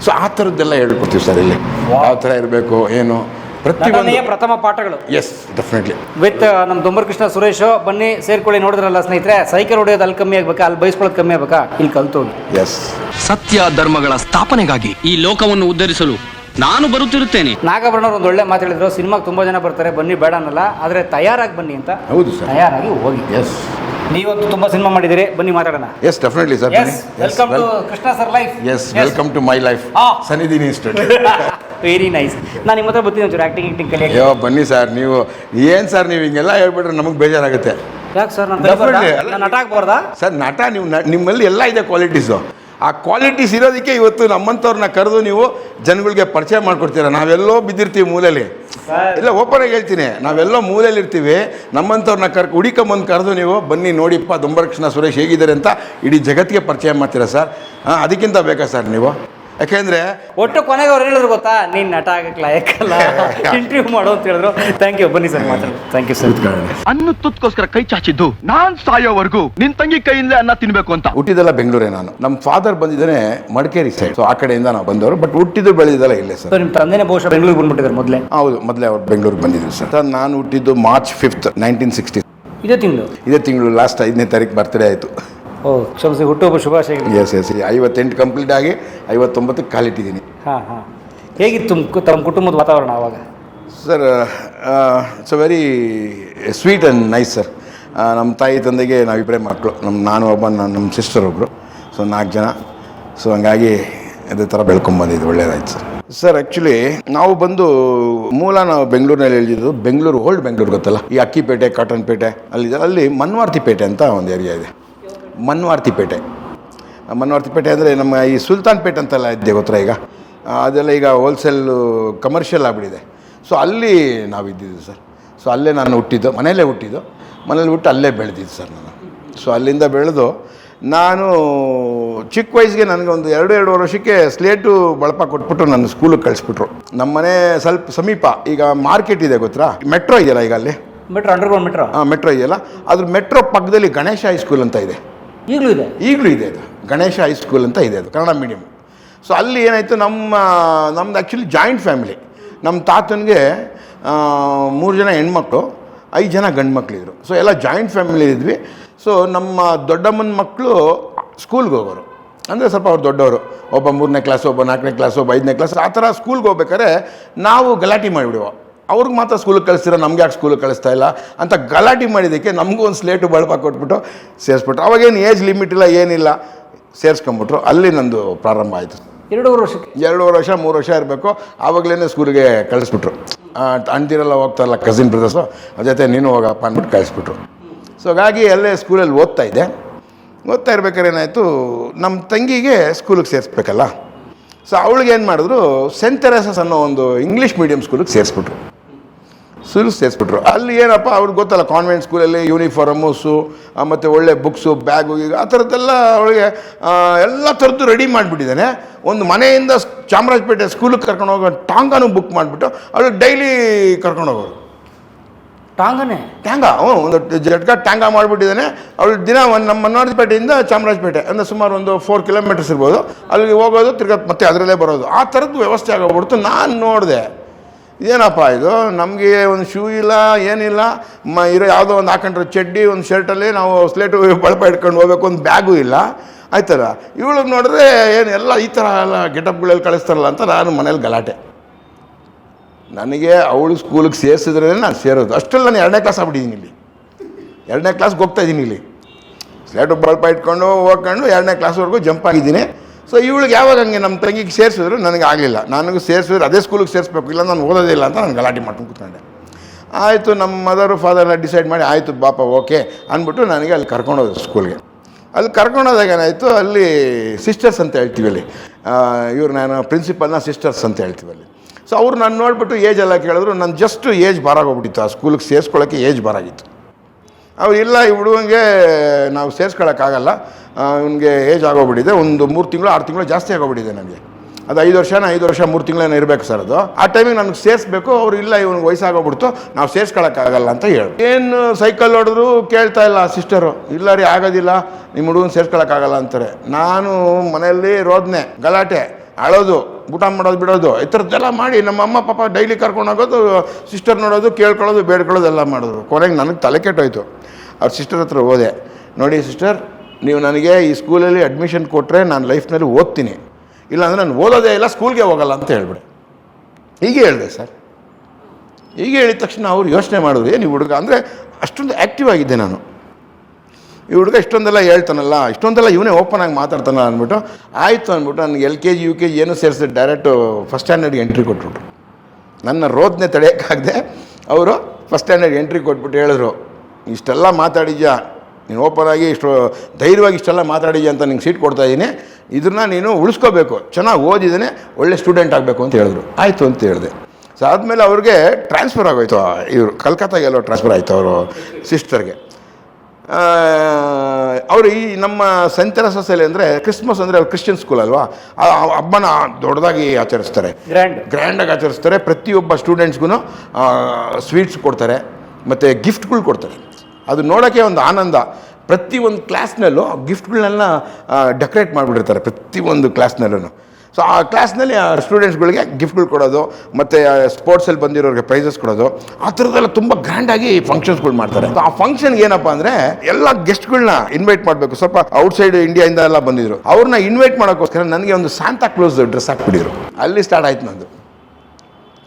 ಸೊ ಆ ಥರದ್ದೆಲ್ಲ ಹೇಳ್ಕೊಡ್ತೀವಿ ಸರ್ ಇಲ್ಲಿ. ಯಾವ ಥರ ಇರಬೇಕು ಏನು? ಪ್ರಥಮ ಪಾಠಗಳು. ಎಸ್ ಡೆಫಿನೆಟ್ಲಿ ವಿತ್ ನಮ್ಮ ದೊಂಬರಕೃಷ್ಣ ಸುರೇಶ್ ಬನ್ನಿ ಸೇರ್ಕೊಳ್ಳಿ ನೋಡಿದ್ರಲ್ಲ ಸ್ನೇಹಿತರೆ. ಸೈಕಲ್ ಹೊಡೆಯೋದು ಅಲ್ಲಿ ಕಮ್ಮಿ ಆಗ್ಬೇಕಾ? ಅಲ್ಲಿ ಬಯಸ್ಕೊಳ್ಳೋದು ಕಮ್ಮಿ ಆಗ್ಬೇಕಾ? ಇಲ್ಲಿ ಕಲ್ತು ಎಸ್ ಸತ್ಯ ಧರ್ಮಗಳ ಸ್ಥಾಪನೆಗಾಗಿ ಈ ಲೋಕವನ್ನು ಉದ್ಧರಿಸಲು ನಾನು ಬರುತ್ತಿರುತ್ತೇನೆ. ನಾಗಾಭರಣವ್ರು ಒಂದು ಒಳ್ಳೆ ಮಾತು ಹೇಳಿದ್ರು. ಸಿನಿಮಾಗೆ ತುಂಬ ಜನ ಬರ್ತಾರೆ. ಬನ್ನಿ ಬೇಡ ಅನ್ನಲ್ಲ. ಆದರೆ ತಯಾರಾಗಿ ಬನ್ನಿ ಅಂತ ಹೌದು ಸರ್. ತಯಾರಾಗಿ ಹೋಗಿ. ಎಸ್ ನೀವಂತೂ ತುಂಬ ಸಿನಿಮಾ ಮಾಡಿದಿರಿ ಬನ್ನಿ ಮಾತಾಡೋಣ. Yes definitely sir yes welcome to Krishna sir life yes welcome to my life Ah. ಸನ್ನಿಧಿನಿ ಇನ್ಸ್ಟಿಟ್ಯೂಟ್ ವೆರಿ ನೈಸ್ ನಾನು ನಿಮ್ಮ ಹತ್ರ ಬರ್ತೀನಿ ಒಂಚೂರು ಆ್ಯಕ್ಟಿಂಗ್ ಆ್ಯಕ್ಟಿಂಗ್ ಕಲಿಯಕ್ಕೆ. ಅಯ್ಯೋ ಬನ್ನಿ ಸರ್ ನೀವು ಏನು ಸರ್ ನೀವು ಹಿಂಗೆಲ್ಲ ಹೇಳ್ಬಿಟ್ರೆ ನಮಗೆ ಬೇಜಾರಾಗುತ್ತೆ? ಯಾಕೆ ಸರ್ Definitely. ನಾನು ನಟ ಆಗ್ಬಾರ್ದಾ? ಸರ್ ನಟ ನೀವು ನ- ನಿಮ್ಮಲ್ಲಿ ಎಲ್ಲ ಇದೆ ಕ್ವಾಲಿಟೀಸು ಆ ಕ್ವಾಲಿಟೀಸ್ ಇರೋದಕ್ಕೆ ಇವತ್ತು ನಮ್ಮಂಥವ್ರನ್ನ ಕರೆದು ನೀವು ಜನಗಳಿಗೆ ಪರಿಚಯ ಮಾಡಿಕೊಡ್ತೀರ? ನಾವೆಲ್ಲೋ ಬಿದ್ದಿರ್ತೀವಿ ಮೂಲೆಯಲ್ಲಿ ಇಲ್ಲ ಓಪನ್ ಆಗಿ ಹೇಳ್ತೀನಿ. ನಾವೆಲ್ಲೋ ಮೂಲೆಯಲ್ಲಿ ಇರ್ತೀವಿ. ನಮ್ಮಂಥವ್ರನ್ನ ಕರ್ ಹುಡಿಕೊಂಬಂದು ಕರೆದು ನೀವು ಬನ್ನಿ ನೋಡಿಪ್ಪ ದುಂಬರಕೃಷ್ಣ ಸುರೇಶ್ ಹೇಗಿದ್ದಾರೆ ಅಂತ ಇಡೀ ಜಗತ್ತಿಗೆ ಪರಿಚಯ ಮಾಡ್ತೀರಾ ಸರ್? ಹಾಂ ಅದಕ್ಕಿಂತ ಬೇಕಾ ಸರ್ ನೀವು? ಯಾಕೆಂದರೆ ಒಟ್ಟು ಕೊನೆಗೆ ಅವ್ರು ಹೇಳಿದ್ರು ಗೊತ್ತಾ ನೀನ್ ನಟ ಆಗಕ್ಕೆ ಲಾಯಕ್ಕಲ್ಲ ಇಂಟರ್ವ್ಯೂ ಮಾಡು ಅಂತ ಹೇಳಿದ್ರು. ಥ್ಯಾಂಕ್ ಯು ಬನ್ನಿ ಸರ್ ಮಾತಾಡಿ. ಥ್ಯಾಂಕ್ ಯು ಸರ್ ಅನ್ನ ತುತ್ಕೋಸ್ಕರ ಕೈ ಚಾಚಿದ್ದು ನಾನ್ ಸಾಯೋವರೆಗೂ ನಿನ್ ತಂಗಿ ಕೈಯಿಂದ ಅನ್ನ ತಿನ್ಬೇಕು ಅಂತ. ಹುಟ್ಟಿದಲ್ಲ ಬೆಂಗಳೂರೇ ನಾನು. ನಮ್ಮ ಫಾದರ್ ಬಂದಿದ್ದಾನೆ ಮಡಿಕೇರಿ ಸೈಡ್ ಸೊ ಆ ಕಡೆಯಿಂದ ನಾವು ಬಂದವರು ಬಟ್ ಹುಟ್ಟಿದ್ದು ಬೆಳೆದಿದ್ದೆಲ್ಲ ಇಲ್ಲೇ ಸರ್ ನಿಮ್ ನಿಮ್ಮ ತಂದೆನೇ ಬಹುಶಃ ಬೆಂಗಳೂರಿಗೆ ಬಂದ್ಬಿಟ್ಟಿದ್ದಾರೆ ಮೊದಲೇ? ಹೌದು ಮೊದಲೇ ಅವ್ರು ಬೆಂಗಳೂರಿಗೆ ಬಂದಿದ್ರು ಸರ್ ಸರ್ ನಾನು ಹುಟ್ಟಿದ್ದು ಮಾರ್ಚ್ ಫಿಫ್ತ್ ನೈನ್ಟೀನ್ ಸಿಕ್ಸ್ಟಿ ಇದೇ ತಿಂಗಳು? ಇದೇ ತಿಂಗಳು ಲಾಸ್ಟ್ ಐದನೇ ತಾರೀಕು ಬರ್ತಡೇ ಆಯಿತು. ಓ ಕ್ಷಮಿಸಿ ಹುಟ್ಟುಹಬ್ಬ ಶುಭಾಶಯಗಳು. ಎಸ್ ಎಸ್ ಐವತ್ತೆಂಟು ಕಂಪ್ಲೀಟ್ ಆಗಿ ಐವತ್ತೊಂಬತ್ತಕ್ಕೆ ಕಾಲಿಟ್ಟಿದ್ದೀನಿ ಹಾಂ ಹಾಂ. ಹೇಗಿತ್ತು ತುಮ್ ತಮ್ಮ ಕುಟುಂಬದ ವಾತಾವರಣ ಆವಾಗ? Sir it's a very sweet and nice sir ನಮ್ಮ ತಾಯಿ ತಂದೆಗೆ ನಾವಿಬ್ಬರೇ ಮಕ್ಕಳು ನಮ್ಮ ನಾನು ಒಬ್ಬ ನಮ್ಮ ಸಿಸ್ಟರ್ ಒಬ್ಬರು ಸೊ ನಾಲ್ಕು ಜನ. ಸೊ ಹಂಗಾಗಿ ಅದೇ ಥರ ಬೆಳ್ಕೊಂಬಂದಿದ್ದು ಒಳ್ಳೇದಾಯ್ತು ಸರ್ ಸರ್ ಆ್ಯಕ್ಚುಲಿ ನಾವು ಬಂದು ಮೂಲ ನಾವು ಬೆಂಗಳೂರಿನಲ್ಲಿ ಹೇಳಿದ್ದು ಬೆಂಗಳೂರು ಓಲ್ಡ್ ಬೆಂಗಳೂರು ಗೊತ್ತಲ್ಲ? ಈ ಅಕ್ಕಿಪೇಟೆ ಕಾಟನ್ ಪೇಟೆ ಅಲ್ಲಿ ಅಲ್ಲಿ ಮನ್ವಾರ್ತಿ ಪೇಟೆ ಅಂತ ಒಂದು ಏರಿಯಾ ಇದೆ. ಮನ್ವಾರ್ತಿ ಪೇಟೆ ಮನ್ವಾರ್ತಿ ಪೇಟೆ ಅಂದರೆ ನಮ್ಮ ಈ ಸುಲ್ತಾನ್ ಪೇಟೆ ಅಂತೆಲ್ಲ ಇದ್ದೆ ಗೊತ್ತಾ ಈಗ? ಅದೆಲ್ಲ ಈಗ ಹೋಲ್ಸೇಲು ಕಮರ್ಷಿಯಲ್ ಆಗಿಬಿಟ್ಟಿದೆ. ಸೊ ಅಲ್ಲಿ ನಾವು ಇದ್ದಿದ್ದು ಸರ್. ಸೊ ಅಲ್ಲೇ ನಾನು ಹುಟ್ಟಿದ್ದು ಮನೆಯಲ್ಲೇ ಹುಟ್ಟಿದ್ದು. ಮನೇಲಿ ಹುಟ್ಟು ಅಲ್ಲೇ ಬೆಳೆದಿದ್ದು ಸರ್ ನಾನು. ಸೊ ಅಲ್ಲಿಂದ ಬೆಳೆದು ನಾನು ಚಿಕ್ಕ ವಯಸ್ಸಿಗೆ ನನಗೆ ಒಂದು ಎರಡು ಎರಡೂವರೆ ವರ್ಷಕ್ಕೆ ಸ್ಲೇಟು ಬಳಪ ಕೊಟ್ಬಿಟ್ಟು ನನ್ನ ಸ್ಕೂಲಿಗೆ ಕಳಿಸ್ಬಿಟ್ರು. ನಮ್ಮ ಮನೆ ಸ್ವಲ್ಪ ಸಮೀಪ ಈಗ ಮಾರ್ಕೆಟ್ ಇದೆ ಗೊತ್ತಾ? ಮೆಟ್ರೋ ಇದೆಯಲ್ಲ ಈಗ ಅಲ್ಲಿ? ಬಿಟ್ರೆ ಅಂಡರ್ಗ್ರೌಂಡ್ ಮೆಟ್ರೋ ಹಾಂ ಮೆಟ್ರೋ ಇದೆಯಲ್ಲ? ಅದ್ರ ಮೆಟ್ರೋ ಪಕ್ಕದಲ್ಲಿ ಗಣೇಶ ಹೈಸ್ಕೂಲ್ ಅಂತ ಇದೆ. ಈಗಲೂ ಇದೆ. ಈಗಲೂ ಇದೆ ಅದು. ಗಣೇಶ ಹೈಸ್ಕೂಲ್ ಅಂತ ಇದೆ ಅದು, ಕನ್ನಡ ಮೀಡಿಯಮ್ ಸೊ ಅಲ್ಲಿ ಏನಾಯಿತು, ನಮ್ಮ, ನಮ್ದು ಆ್ಯಕ್ಚುಲಿ ಜಾಯಿಂಟ್ ಫ್ಯಾಮಿಲಿ ನಮ್ಮ ತಾತನಿಗೆ ಮೂರು ಜನ ಹೆಣ್ಮಕ್ಳು, ಐದು ಜನ ಗಂಡು ಮಕ್ಕಳಿದ್ರು ಸೊ ಎಲ್ಲ ಜಾಯಿಂಟ್ ಫ್ಯಾಮಿಲಿ ಇದ್ವಿ. ಸೊ ನಮ್ಮ ದೊಡ್ಡಮ್ಮನ ಮಕ್ಕಳು ಸ್ಕೂಲ್ಗೆ ಹೋಗೋರು. ಅಂದರೆ ಸ್ವಲ್ಪ ಅವ್ರು ದೊಡ್ಡವರು. ಒಬ್ಬ ಮೂರನೇ ಕ್ಲಾಸ್ ಒಬ್ಬ ನಾಲ್ಕನೇ ಕ್ಲಾಸ್ ಒಬ್ಬ ಐದನೇ ಕ್ಲಾಸ್ ಆ ಥರ ಸ್ಕೂಲ್ಗೆ ಹೋಗ್ಬೇಕಾದ್ರೆ ನಾವು ಗಲಾಟೆ ಮಾಡಿಬಿಡುವ. ಅವ್ರಿಗೆ ಮಾತ್ರ ಸ್ಕೂಲಿಗೆ ಕಳಿಸ್ತೀರ ನಮ್ಗೆ ಯಾಕೆ ಸ್ಕೂಲಿಗೆ ಕಳಿಸ್ತಾ ಇಲ್ಲ ಅಂತ ಗಲಾಟೆ ಮಾಡಿದ್ದಕ್ಕೆ ನಮಗೂ ಒಂದು ಸ್ಲೇಟು ಬಳಪ ಕೊಟ್ಬಿಟ್ಟು ಸೇರಿಸ್ಬಿಟ್ರು. ಅವಾಗೇನು ಏಜ್ ಲಿಮಿಟ್ ಇಲ್ಲ ಏನಿಲ್ಲ ಸೇರಿಸ್ಕೊಂಬಿಟ್ರು. ಅಲ್ಲಿ ನಂದು ಪ್ರಾರಂಭ ಆಯಿತು. ಎರಡೂವರೆ ವರ್ಷಕ್ಕೆ? ಎರಡೂವರೆ ವರ್ಷ ಮೂರು ವರ್ಷ ಇರಬೇಕು. ಆವಾಗಲೇ ಸ್ಕೂಲಿಗೆ ಕಳಿಸ್ಬಿಟ್ರು. ಅಣ್ತಿರೆಲ್ಲ ಹೋಗ್ತಾರಲ್ಲ ಕಸಿನ್ ಬ್ರದರ್ಸು ಅದ್ರ ಜೊತೆ ನೀನು ಹೋಗಪ್ಪ ಅಂದ್ಬಿಟ್ಟು ಕಳಿಸ್ಬಿಟ್ರು. ಸೊ ಹಾಗಾಗಿ ಅಲ್ಲೇ ಸ್ಕೂಲಲ್ಲಿ ಓದ್ತಾ ಇದ್ದೆ. ಓದ್ತಾ ಇರ್ಬೇಕಾದ್ರೆ ಏನಾಯಿತು ನಮ್ಮ ತಂಗಿಗೆ ಸ್ಕೂಲಿಗೆ ಸೇರಿಸ್ಬೇಕಲ್ಲ. ಸೊ ಅವಳಿಗೆ ಏನು ಮಾಡಿದ್ರು ಸೆಂಟ್ ತೆರೇಸಸ್ ಅನ್ನೋ ಒಂದು ಇಂಗ್ಲೀಷ್ ಮೀಡಿಯಂ ಸ್ಕೂಲಿಗೆ ಸೇರಿಸ್ಬಿಟ್ರು. ಸೇರಿಸ್ಬಿಟ್ರು. ಅಲ್ಲಿ ಏನಪ್ಪ ಅವ್ರಿಗೆ ಗೊತ್ತಲ್ಲ ಕಾನ್ವೆಂಟ್ ಸ್ಕೂಲಲ್ಲಿ ಯೂನಿಫಾರ್ಮು ಶೂ ಮತ್ತು ಒಳ್ಳೆ ಬುಕ್ಸು ಬ್ಯಾಗು ಈಗ ಆ ಥರದ್ದೆಲ್ಲ ಅವಳಿಗೆ ಎಲ್ಲ ಥರದ್ದು ರೆಡಿ ಮಾಡಿಬಿಟ್ಟಿದ್ದಾನೆ. ಒಂದು ಮನೆಯಿಂದ ಚಾಮರಾಜಪೇಟೆ ಸ್ಕೂಲಿಗೆ ಕರ್ಕೊಂಡು ಹೋಗೋ ಟಾಂಗಾನು ಬುಕ್ ಮಾಡಿಬಿಟ್ಟು ಅವಳು ಡೈಲಿ ಕರ್ಕೊಂಡು ಹೋಗೋರು. ಟಾಂಗನೇ? ಟ್ಯಾಂಗ ಅವನು ಒಂದು ಜಟ್ಕ ಟ್ಯಾಂಗ ಮಾಡಿಬಿಟ್ಟಿದ್ದಾನೆ. ಅವಳು ದಿನ ಒಂದು ನಮ್ಮ ಮನ್ನಾರ್ಜಪೇಟೆಯಿಂದ ಚಾಮರಾಜಪೇಟೆ ಅಂದರೆ ಸುಮಾರು ಒಂದು ಫೋರ್ ಕಿಲೋಮೀಟರ್ಸ್ ಇರ್ಬೋದು. ಅಲ್ಲಿಗೆ ಹೋಗೋದು ತಿರ್ಗಾ ಮತ್ತೆ ಅದರಲ್ಲೇ ಬರೋದು. ಆ ಥರದ್ದು ವ್ಯವಸ್ಥೆ ಆಗೋಗ್ಬಿಡ್ತು. ನಾನು ನೋಡಿದೆ. ಇದೇನಪ್ಪ ಇದು? ನಮಗೆ ಒಂದು ಶೂ ಇಲ್ಲ, ಏನಿಲ್ಲ. ಮ, ಇರೋ ಯಾವುದೋ ಒಂದು ಹಾಕೊಂಡ್ರೆ ಚಡ್ಡಿ, ಒಂದು ಶರ್ಟಲ್ಲಿ ನಾವು ಸ್ಲೇಟು ಬಳಪ ಇಟ್ಕೊಂಡು ಹೋಗ್ಬೇಕು, ಒಂದು ಬ್ಯಾಗು ಇಲ್ಲ. ಆಯ್ತಲ್ಲ? ಇವಳಿಗೆ ನೋಡಿದ್ರೆ ಏನು ಎಲ್ಲ ಈ ಥರ ಎಲ್ಲ ಗೆಟಪ್ಗಳಲ್ಲಿ ಕಳಿಸ್ತಾರಲ್ಲ ಅಂತ ನಾನು ಮನೇಲಿ ಗಲಾಟೆ. ನನಗೆ ಅವಳು ಸ್ಕೂಲಿಗೆ ಸೇರಿಸಿದ್ರೆ ನಾನು ಸೇರೋದು. ಅಷ್ಟರಲ್ಲಿ ನಾನು ಎರಡನೇ ಕ್ಲಾಸ್ ಆಗ್ಬಿಟ್ಟಿದ್ದೀನಿ ಇಲ್ಲಿ. ಎರಡನೇ ಕ್ಲಾಸ್ಗೆ ಹೋಗ್ತಾ ಇದ್ದೀನಿ ಇಲ್ಲಿ. ಸ್ಲೇಟು ಬಳಪ ಇಟ್ಕೊಂಡು ಹೋಗ್ಕೊಂಡು ಎರಡನೇ ಕ್ಲಾಸ್ವರೆಗೂ ಜಂಪ್ ಆಗಿದ್ದೀನಿ. ಸೊ ಇವಳಿಗೆ ಯಾವಾಗ ಹಂಗೆ ನಮ್ಮ ತಂಗಿಗೆ ಸೇರಿಸಿದ್ರು ನನಗೆ ಆಗಲಿಲ್ಲ. ನನಗೂ ಸೇರಿಸಿದ್ರೆ ಅದೇ ಸ್ಕೂಲಿಗೆ ಸೇರಿಸ್ಬೇಕು, ಇಲ್ಲ ನಾನು ಓದೋದಿಲ್ಲ ಅಂತ ನಾನು ಗಲಾಟೆ ಮಾಡ್ಕೊಂಡು ಕೂತ್ಕೊಂಡೆ. ಆಯಿತು, ನಮ್ಮ ಮದರು ಫಾದರ್ ಎಲ್ಲ ಡಿಸೈಡ್ ಮಾಡಿ, ಆಯಿತು ಪಾಪ ಓಕೆ ಅಂದ್ಬಿಟ್ಟು ನನಗೆ ಅಲ್ಲಿ ಕರ್ಕೊಂಡೋದ್ರು ಸ್ಕೂಲ್ಗೆ ಅಲ್ಲಿ ಕರ್ಕೊಂಡೋದಾಗ ಏನಾಯಿತು, ಅಲ್ಲಿ ಸಿಸ್ಟರ್ಸ್ ಅಂತ ಹೇಳ್ತೀವಿ ಅಲ್ಲಿ. ಇವ್ರು ನಾನು ಪ್ರಿನ್ಸಿಪಲ್ನ ಸಿಸ್ಟರ್ಸ್ ಅಂತ ಹೇಳ್ತೀವಿ ಅಲ್ಲಿ. ಸೊ ಅವ್ರು ನಾನು ನೋಡಿಬಿಟ್ಟು ಏಜ್ ಎಲ್ಲ ಕೇಳಿದ್ರು, ನಾನು ಜಸ್ಟ್ ಏಜ್ ಬಾರಾಗೋಗ್ಬಿಟ್ಟಿತ್ತು ಆ ಸ್ಕೂಲಿಗೆ ಸೇರಿಸ್ಕೊಳ್ಳೋಕ್ಕೆ ಏಜ್ ಬಾರಾಗಿತ್ತು ಅವ್ರು ಇಲ್ಲ, ಈ ಹುಡುಗಂಗೆ ನಾವು ಸೇರಿಸ್ಕೊಳ್ಳೋಕ್ಕಾಗಲ್ಲ ಇವನಿಗೆ ಏಜ್ ಆಗೋಗ್ಬಿಟ್ಟಿದೆ. ಒಂದು ಮೂರು ತಿಂಗಳು, ಆರು ತಿಂಗಳು ಜಾಸ್ತಿ ಆಗೋಗ್ಬಿಟ್ಟಿದೆ ನನಗೆ. ಅದು ಐದು ವರ್ಷನ, ಐದು ವರ್ಷ, ಮೂರು ತಿಂಗಳೇನೋ ಇರಬೇಕು ಸರ್ ಅದು. ಆ ಟೈಮಿಗೆ ನನಗೆ ಸೇರಿಸ್ಬೇಕು. ಅವ್ರು ಇಲ್ಲ, ಇವ್ನಿಗೆ ವಯಸ್ಸಾಗೋಗ್ಬಿಡ್ತು. ನಾವು ಸೇರಿಸ್ಕೊಳ್ಳೋಕ್ಕಾಗಲ್ಲ ಅಂತ ಹೇಳಿ. ಏನು ಸೈಕಲ್ ಹೊಡೆದ್ರು ಕೇಳ್ತಾ ಇಲ್ಲ ಸಿಸ್ಟರು ಇಲ್ಲ ರೀ, ಆಗೋದಿಲ್ಲ. ನಿಮ್ಮ ಹುಡುಗನ ಸೇರಿಸ್ಕೊಳ್ಳೋಕ್ಕಾಗಲ್ಲ ಅಂತಾರೆ. ನಾನು ಮನೆಯಲ್ಲಿ ರೋದ್ನೆ, ಗಲಾಟೆ, ಅಳೋದು, ಊಟ ಮಾಡೋದು, ಬಿಡೋದು, ಈ ಥರದ್ದೆಲ್ಲ ಮಾಡಿ ನಮ್ಮ ಅಮ್ಮ, ಪಾಪ ಡೈಲಿ ಕರ್ಕೊಂಡು ಹೋಗೋದು ಸಿಸ್ಟರ್ ನೋಡೋದು, ಕೇಳ್ಕೊಳ್ಳೋದು, ಬೇಡ್ಕೊಳ್ಳೋದು ಎಲ್ಲ ಮಾಡಿದ್ರು. ಕೊನೆಗೆ ನನಗೆ ತಲೆ ಕೆಟ್ಟೋಯ್ತು. ಅವ್ರ ಸಿಸ್ಟರ್ ಹತ್ರ ಹೋದೆ. ನೋಡಿ ಸಿಸ್ಟರ್ ನೀವು ನನಗೆ ಈ ಸ್ಕೂಲಲ್ಲಿ ಅಡ್ಮಿಷನ್ ಕೊಟ್ಟರೆ ನಾನು ಲೈಫ್ನಲ್ಲಿ ಓದ್ತೀನಿ. ಇಲ್ಲಾಂದರೆ ನಾನು ಓದೋದೇ ಇಲ್ಲ ಸ್ಕೂಲ್ಗೆ ಹೋಗಲ್ಲ ಅಂತ ಹೇಳ್ಬಿಡಿ. ಹೀಗೆ ಹೇಳಿದೆ ಸರ್ ಹೀಗೆ ಹೇಳಿದ ತಕ್ಷಣ ಅವ್ರು ಯೋಚನೆ ಮಾಡಿದ್ರು ಏನು ಈ ಹುಡುಗ, ಅಂದರೆ ಅಷ್ಟೊಂದು ಆ್ಯಕ್ಟಿವ್ ಆಗಿದ್ದೆ ನಾನು. ಈ ಹುಡುಗ ಇಷ್ಟೊಂದೆಲ್ಲ ಹೇಳ್ತಾನಲ್ಲ, ಇಷ್ಟೊಂದೆಲ್ಲ ಇವನೇ ಓಪನ್ ಆಗಿ ಮಾತಾಡ್ತಾನಲ್ಲ ಅಂದ್ಬಿಟ್ಟು, ಆಯಿತು ಅಂದ್ಬಿಟ್ಟು ನನಗೆ L K G, U K G ಏನು ಸೇರಿಸಿ ಡೈರೆಕ್ಟು ಫಸ್ಟ್ ಸ್ಟ್ಯಾಂಡರ್ಡ್ಗೆ ಎಂಟ್ರಿ ಕೊಟ್ಬಿಟ್ರು ನನ್ನ ರೋದನೆ ತಡೆಯೋಕ್ಕಾಗದೆ, ಅವರು ಫಸ್ಟ್ ಸ್ಟ್ಯಾಂಡರ್ಡ್ ಎಂಟ್ರಿ ಕೊಟ್ಬಿಟ್ಟು ಹೇಳಿದ್ರು. ಇಷ್ಟೆಲ್ಲ ಮಾತಾಡಿದ್ಯಾ? ನೀನು ಓಪನ್ ಆಗಿ ಇಷ್ಟು ಧೈರ್ಯವಾಗಿ ಇಷ್ಟೆಲ್ಲ ಮಾತಾಡಿದ್ಯಾ ಅಂತ ನಿಂಗೆ ಸೀಟ್ ಕೊಡ್ತಾ ಇದ್ದೀನಿ ಇದನ್ನ ನೀನು ಉಳಿಸ್ಕೋಬೇಕು. ಚೆನ್ನಾಗಿ ಓದಿದ್ದೇನೆ ಒಳ್ಳೆ ಸ್ಟೂಡೆಂಟ್ ಆಗಬೇಕು ಅಂತ ಹೇಳಿದ್ರು. ಆಯಿತು ಅಂತ ಹೇಳಿದೆ. ಸೊ ಆದಮೇಲೆ ಅವ್ರಿಗೆ ಟ್ರಾನ್ಸ್ಫರ್ ಆಗೋಯ್ತು. ಇವರು ಕಲ್ಕತ್ತಾಗೆಲ್ಲೋ ಟ್ರಾನ್ಸ್ಫರ್ ಆಯಿತು ಅವರು ಸಿಸ್ಟರ್ಗೆ ಅವರು ಈ ನಮ್ಮ ಸಂತರ ಸಸಲಿ ಅಂದರೆ ಕ್ರಿಸ್ಮಸ್ ಅಂದರೆ ಅವ್ರು ಕ್ರಿಶ್ಚಿಯನ್ ಸ್ಕೂಲ್ ಅಲ್ವಾ? ಆ ಹಬ್ಬನ ದೊಡ್ಡದಾಗಿ ಆಚರಿಸ್ತಾರೆ. ಗ್ರ್ಯಾಂಡ್ ಗ್ರ್ಯಾಂಡಾಗಿ ಆಚರಿಸ್ತಾರೆ. ಪ್ರತಿಯೊಬ್ಬ ಸ್ಟೂಡೆಂಟ್ಸ್ಗೂ ಸ್ವೀಟ್ಸ್ ಕೊಡ್ತಾರೆ ಮತ್ತು ಗಿಫ್ಟ್ಗಳು ಕೊಡ್ತಾರೆ. ಅದು ನೋಡೋಕ್ಕೆ ಒಂದು ಆನಂದ. ಪ್ರತಿ ಒಂದು ಕ್ಲಾಸ್ನಲ್ಲೂ ಗಿಫ್ಟ್ಗಳನ್ನೆಲ್ಲ ಡೆಕೋರೇಟ್ ಮಾಡಿಬಿಟ್ಟಿರ್ತಾರೆ ಪ್ರತಿ ಒಂದು ಕ್ಲಾಸ್ನಲ್ಲೂ ಸೊ ಆ ಕ್ಲಾಸ್ನಲ್ಲಿ, ಆ, ಸ್ಟೂಡೆಂಟ್ಸ್ಗಳಿಗೆ ಗಿಫ್ಟ್ಗಳು ಕೊಡೋದು, ಮತ್ತು ಸ್ಪೋರ್ಟ್ಸಲ್ಲಿ ಬಂದಿರೋರಿಗೆ ಪ್ರೈಸಸ್ ಕೊಡೋದು, ಆ ಥರದ್ದೆಲ್ಲ ತುಂಬ ಗ್ರ್ಯಾಂಡಾಗಿ ಫಂಕ್ಷನ್ಸ್ಗಳು ಮಾಡ್ತಾರೆ. ಆ ಫಂಕ್ಷನ್ಗೆ ಏನಪ್ಪ ಅಂದರೆ, ಎಲ್ಲ ಗೆಸ್ಟ್ಗಳನ್ನ ಇನ್ವೈಟ್ ಮಾಡಬೇಕು. ಸ್ವಲ್ಪ ಔಟ್ಸೈಡ್ ಇಂಡಿಯಾಯಿಂದ ಎಲ್ಲ ಬಂದಿದ್ರು. ಅವ್ರನ್ನ ಇನ್ವೈಟ್ ಮಾಡೋಕ್ಕೋಸ್ಕರ ನನಗೆ ಒಂದು ಸಾಂತಾ ಕ್ಲೋಸ್ ಡ್ರೆಸ್ ಹಾಕ್ಬಿಟ್ಟಿದ್ರು. ಅಲ್ಲಿ ಸ್ಟಾರ್ಟ್ ಆಯ್ತು ನಂದು.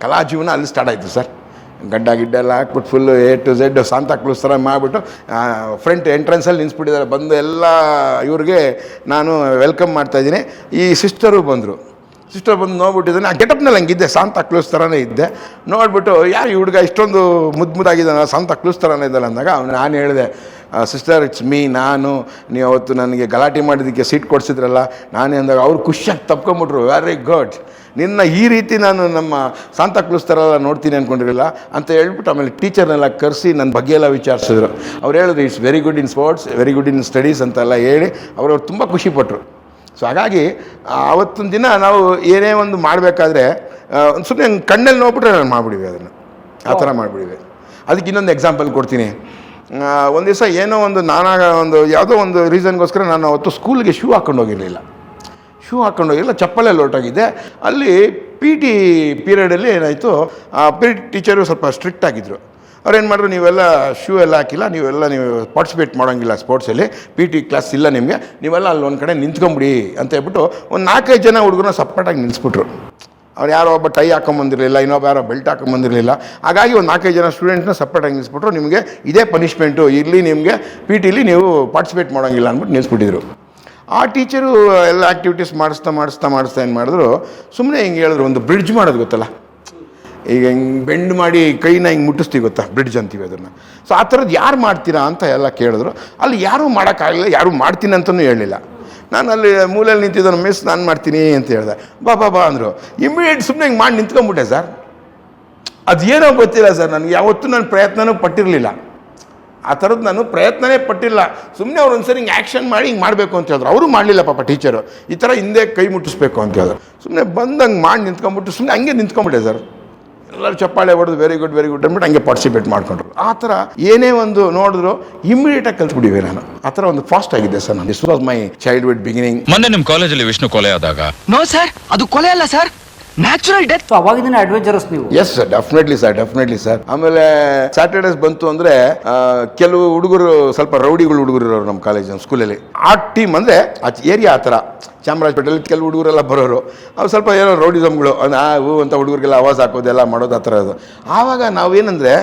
ಕಲಾ ಜೀವನ ಅಲ್ಲಿ ಸ್ಟಾರ್ಟ್ ಆಯಿತು ಸರ್. ಗಡ್ಡ ಗಿಡ್ಡ ಎಲ್ಲ ಹಾಕ್ಬಿಟ್ಟು full A to Z Santa Claus ಥರ ಮಾಡಿಬಿಟ್ಟು ಫ್ರಂಟ್ ಎಂಟ್ರೆನ್ಸಲ್ಲಿ ನಿಲ್ಲಿಸ್ಬಿಟ್ಟಿದ್ದಾರೆ ಬಂದು ಎಲ್ಲ ಇವ್ರಿಗೆ ನಾನು ವೆಲ್ಕಮ್ ಮಾಡ್ತಾಯಿದ್ದೀನಿ ಈ ಸಿಸ್ಟರು ಬಂದರು. ಸಿಸ್ಟರ್ ಬಂದು ನೋಡ್ಬಿಟ್ಟಿದ್ದಾನೆ. ಆ ಗೆಟಪ್ನಲ್ಲಿ ಹಂಗಿದ್ದೆ, ಸಾಂತ ಕ್ಲೂಸ್ ಥರನೇ ಇದ್ದೆ. ನೋಡ್ಬಿಟ್ಟು, ಯಾರು ಈ ಹುಡುಗ ಇಷ್ಟೊಂದು ಮುದ್ದು ಮುದ್ದಾಗಿದ್ದಾನ ಸಾಂತ ಕ್ಲೂಸ್ ಥರನೇ ಇದ್ದಲ್ಲ ಅಂದಾಗ ಅವ್ನು ನಾನು ಹೇಳಿದೆ ಸಿಸ್ಟರ್ ಇಟ್ಸ್ ಮೀ ನಾನು, ನೀವು ಅವತ್ತು ನನಗೆ ಗಲಾಟೆ ಮಾಡಿದ್ದಕ್ಕೆ ಸೀಟ್ ಕೊಡಿಸಿದ್ರಲ್ಲ, ನಾನೇ ಅಂದಾಗ ಅವ್ರು ಖುಷಿಯಾಗಿ ತಪ್ಕೊಂಬಿಟ್ರು ವೆರಿ ಗುಡ್ ನಿನ್ನ ಈ ರೀತಿ ನಾನು ನಮ್ಮ ಸಾಂತ ಕ್ಲೂಸ್ ಥರ ಎಲ್ಲ ನೋಡ್ತೀನಿ ಅಂದ್ಕೊಂಡಿರಲಿಲ್ಲ ಅಂತ ಹೇಳ್ಬಿಟ್ಟು ಆಮೇಲೆ ಟೀಚರ್ನೆಲ್ಲ ಕರೆಸಿ ನನ್ನ ಬಗ್ಗೆ ಎಲ್ಲ ವಿಚಾರಿಸಿದ್ರು. ಅವ್ರು ಹೇಳಿದ್ರು it's very good in sports very good in studies ಅಂತೆಲ್ಲ ಹೇಳಿ ಅವರವ್ರು ತುಂಬ ಖುಷಿಪಟ್ಟರು ಸೊ ಹಾಗಾಗಿ ಅವತ್ತಿನ ಆವತ್ತಿನ ದಿನ ನಾವು ಏನೇ ಒಂದು ಮಾಡಬೇಕಾದ್ರೆ ಒಂದು ಸುಮ್ಮನೆ ಕಣ್ಣಲ್ಲಿ ನೋಡ್ಬಿಟ್ರೆ ನಾನು ಮಾಡಿಬಿಡಿವೆ ಅದನ್ನು. ಆ ಥರ ಮಾಡಿಬಿಡಿವೆ ಅದಕ್ಕೆ ಇನ್ನೊಂದು ಎಕ್ಸಾಂಪಲ್ ಕೊಡ್ತೀನಿ. ಒಂದು ದಿವಸ ಏನೋ ಒಂದು ನಾನಾಗ ಒಂದು ಯಾವುದೋ ಒಂದು ರೀಸನ್ಗೋಸ್ಕರ ನಾನು ಅವತ್ತು ಸ್ಕೂಲ್ಗೆ ಶೂ ಹಾಕ್ಕೊಂಡು ಹೋಗಿರಲಿಲ್ಲ. ಶೂ ಹಾಕ್ಕೊಂಡು ಹೋಗಿಲ್ಲ ಚಪ್ಪಲಲ್ಲಿ ಹೊರಟಾಗಿದ್ದೆ. ಅಲ್ಲಿ ಪಿ ಟಿ ಪೀರಿಯಡಲ್ಲಿ ಏನಾಯಿತು ಆ ಪಿ ಟಿ ಟೀಚರು ಸ್ವಲ್ಪ ಸ್ಟ್ರಿಕ್ಟ್ ಆಗಿದ್ದರು ಅವ್ರು ಏನು ಮಾಡಿದ್ರು ನೀವೆಲ್ಲ ಶೂ ಎಲ್ಲ ಹಾಕಿಲ್ಲ, ನೀವೆಲ್ಲ ನೀವು ಪಾರ್ಟಿಸಿಪೇಟ್ ಮಾಡೋಂಗಿಲ್ಲ ಸ್ಪೋರ್ಟ್ಸಲ್ಲಿ ಪಿ ಟಿ ಕ್ಲಾಸ್ ಇಲ್ಲ ನಿಮಗೆ, ನೀವೆಲ್ಲ ಅಲ್ಲಿ ಒಂದು ಕಡೆ ನಿಂತ್ಕೊಂಬಿಡಿ ಅಂತ ಹೇಳ್ಬಿಟ್ಟು ಒಂದು ನಾಲ್ಕೈದು ಜನ ಹುಡುಗರನ್ನ ಸಪ್ರೇಟಾಗಿ ನಿಲ್ಲಿಸ್ಬಿಟ್ರು ಅವ್ರು ಯಾರೋ ಒಬ್ಬ ಟೈ ಹಾಕೊಂಬಂದಿರಲಿಲ್ಲ, ಇನ್ನೊಬ್ಬ ಯಾರೋ ಬೆಲ್ಟ್ ಹಾಕೊಂಬಂದಿರಲಿಲ್ಲ, ಹಾಗಾಗಿ ಒಂದು ನಾಲ್ಕೈದು ಜನ ಸ್ಟೂಡೆಂಟ್ಸ್ನ ಸಪ್ರೇಟಾಗಿ ನಿಲ್ಲಿಸ್ಬಿಟ್ರು ನಿಮಗೆ ಇದೇ ಪನಿಷ್ಮೆಂಟು ಇಲ್ಲಿ ನಿಮಗೆ ಪಿ ಟಿಲಿ ನೀವು ಪಾರ್ಟಿಸಿಪೇಟ್ ಮಾಡೋಂಗಿಲ್ಲ ಅಂದ್ಬಿಟ್ಟು ನಿಲ್ಲಿಸ್ಬಿಟ್ಟಿದ್ರು ಆ ಟೀಚರು ಎಲ್ಲ ಆ್ಯಕ್ಟಿವಿಟೀಸ್ ಮಾಡಿಸ್ತಾ ಮಾಡಿಸ್ತಾ ಮಾಡಿಸ್ತಾ ಏನು ಮಾಡಿದ್ರು ಸುಮ್ಮನೆ ಹಿಂಗೆ ಹೇಳಿದ್ರು, ಒಂದು ಬ್ರಿಡ್ಜ್ ಮಾಡೋದು ಗೊತ್ತಲ್ಲ. ಈಗ ಹಿಂಗೆ ಬೆಂಡ್ ಮಾಡಿ ಕೈನ ಹಿಂಗೆ ಮುಟ್ಟಿಸ್ತೀವಿ ಗೊತ್ತಾ? ಬ್ರಿಡ್ಜ್ ಅಂತೀವಿ ಅದನ್ನು. ಸೊ ಆ ಥರದ್ದು ಯಾರು ಮಾಡ್ತೀರಾ ಅಂತ ಎಲ್ಲ ಕೇಳಿದ್ರು. ಅಲ್ಲಿ ಯಾರೂ ಮಾಡೋಕ್ಕಾಗಲಿಲ್ಲ, ಯಾರೂ ಮಾಡ್ತೀನಿ ಅಂತಲೂ ಹೇಳಲಿಲ್ಲ. ನಾನು ಅಲ್ಲಿ ಮೂಲೆಯಲ್ಲಿ ನಿಂತಿದ್ದಾನು ಮಿಸ್ ನಾನು ಮಾಡ್ತೀನಿ ಅಂತ ಹೇಳಿದೆ. ಬಾ ಬಾ ಬಾ ಅಂದರು. ಇಮಿಡಿಯೇಟ್ ಸುಮ್ಮನೆ ಹಿಂಗೆ ಮಾಡಿ ನಿಂತ್ಕೊಂಬಿಟ್ಟೆ ಸರ್. ಅದೇನೋ ಗೊತ್ತಿಲ್ಲ ಸರ್, ನನಗೆ ಯಾವತ್ತೂ ನಾನು ಪ್ರಯತ್ನನೂ ಪಟ್ಟಿರಲಿಲ್ಲ. ಆ ಥರದ್ದು ನಾನು ಪ್ರಯತ್ನನೇ ಪಟ್ಟಿಲ್ಲ. ಸುಮ್ಮನೆ ಅವ್ರು ಒಂದ್ಸರಿ ಹಿಂಗೆ ಆ್ಯಕ್ಷನ್ ಮಾಡಿ ಹಿಂಗೆ ಮಾಡಬೇಕು ಅಂತ ಹೇಳಿದ್ರು. ಅವರು ಮಾಡಲಿಲ್ಲ ಪಾಪ ಟೀಚರು ಈ ಥರ ಹಿಂದೆ ಕೈ ಮುಟ್ಟಿಸ್ಬೇಕು ಅಂತ ಹೇಳಿದ್ರು. ಸುಮ್ಮನೆ ಬಂದಂಗೆ ಮಾಡಿ ನಿಂತ್ಕೊಂಬಿಟ್ಟು ಸುಮ್ಮನೆ ಹಂಗೆ ನಿಂತ್ಕೊಂಬಿಟ್ಟೆ ಸರ್. ಎಲ್ಲರೂ ಚಪ್ಪಾಳೆ ಹೊಡೆದು ವೆರಿ ಗುಡ್ ವೆರಿ ಗುಡ್ ಅಂದ್ಬಿಟ್ಟು ಹಂಗೆ ಪಾರ್ಟಿಸಿಪೇಟ್ ಮಾಡ್ಕೊಂಡ್ರು. ಆ ಥರ ಏನೇ ಒಂದು ನೋಡಿದ್ರು ಇಮಿಡಿಯೇಟಾಗಿ ಕಲ್ತ್ಬಿಟ್ಟಿವೆ ನಾನು. ಆ ಥರ ಒಂದು ಫಾಸ್ಟ್ ಆಗಿದೆ ಸರ್ ನಾನು this was my childhood beginning ಮೊನ್ನೆ ನಿಮ್ಮ ಕಾಲೇಜಲ್ಲಿ ವಿಷ್ಣು ಕೊಲೆ ಆದಾಗ? ನೋ ಸರ್ ಅದು ಕೊಲೆ ಅಲ್ಲ ಸರ್ ನ್ಯಾಚುರಲ್ ಡೆತ್ ಅವಾಗಿನ ಅಡ್ವೆಂಚರಸ್ ನೀವು. Yes sir definitely sir definitely sir ಆಮೇಲೆ ಸ್ಯಾಟರ್ಡೇಸ್ ಬಂತು ಅಂದ್ರೆ ಕೆಲವು ಹುಡುಗರು, ಸ್ವಲ್ಪ ರೌಡಿಗಳು ಹುಡುಗರು ಇರೋರು ನಮ್ಮ ಕಾಲೇಜ್ ಸ್ಕೂಲಲ್ಲಿ ಆ ಟೀಮ್ ಅಂದ್ರೆ, ಆ ಏರಿಯಾ ಆ ಥರ. ಚಾಮರಾಜಪೇಟೆಯಲ್ಲಿ ಕೆಲವು ಹುಡುಗರೆಲ್ಲ ಬರೋರು. ಅವ್ರು ಸ್ವಲ್ಪ ಏನೋ ರೌಡಿಸಮ್ಗಳು ಆ ಹೂ ಅಂತ ಹುಡುಗರಿಗೆಲ್ಲ ಆವಾಜ್ ಹಾಕೋದೆಲ್ಲ ಮಾಡೋದು ಆ ಥರ ಅದು. ಆವಾಗ ನಾವೇನಂದ್ರೆ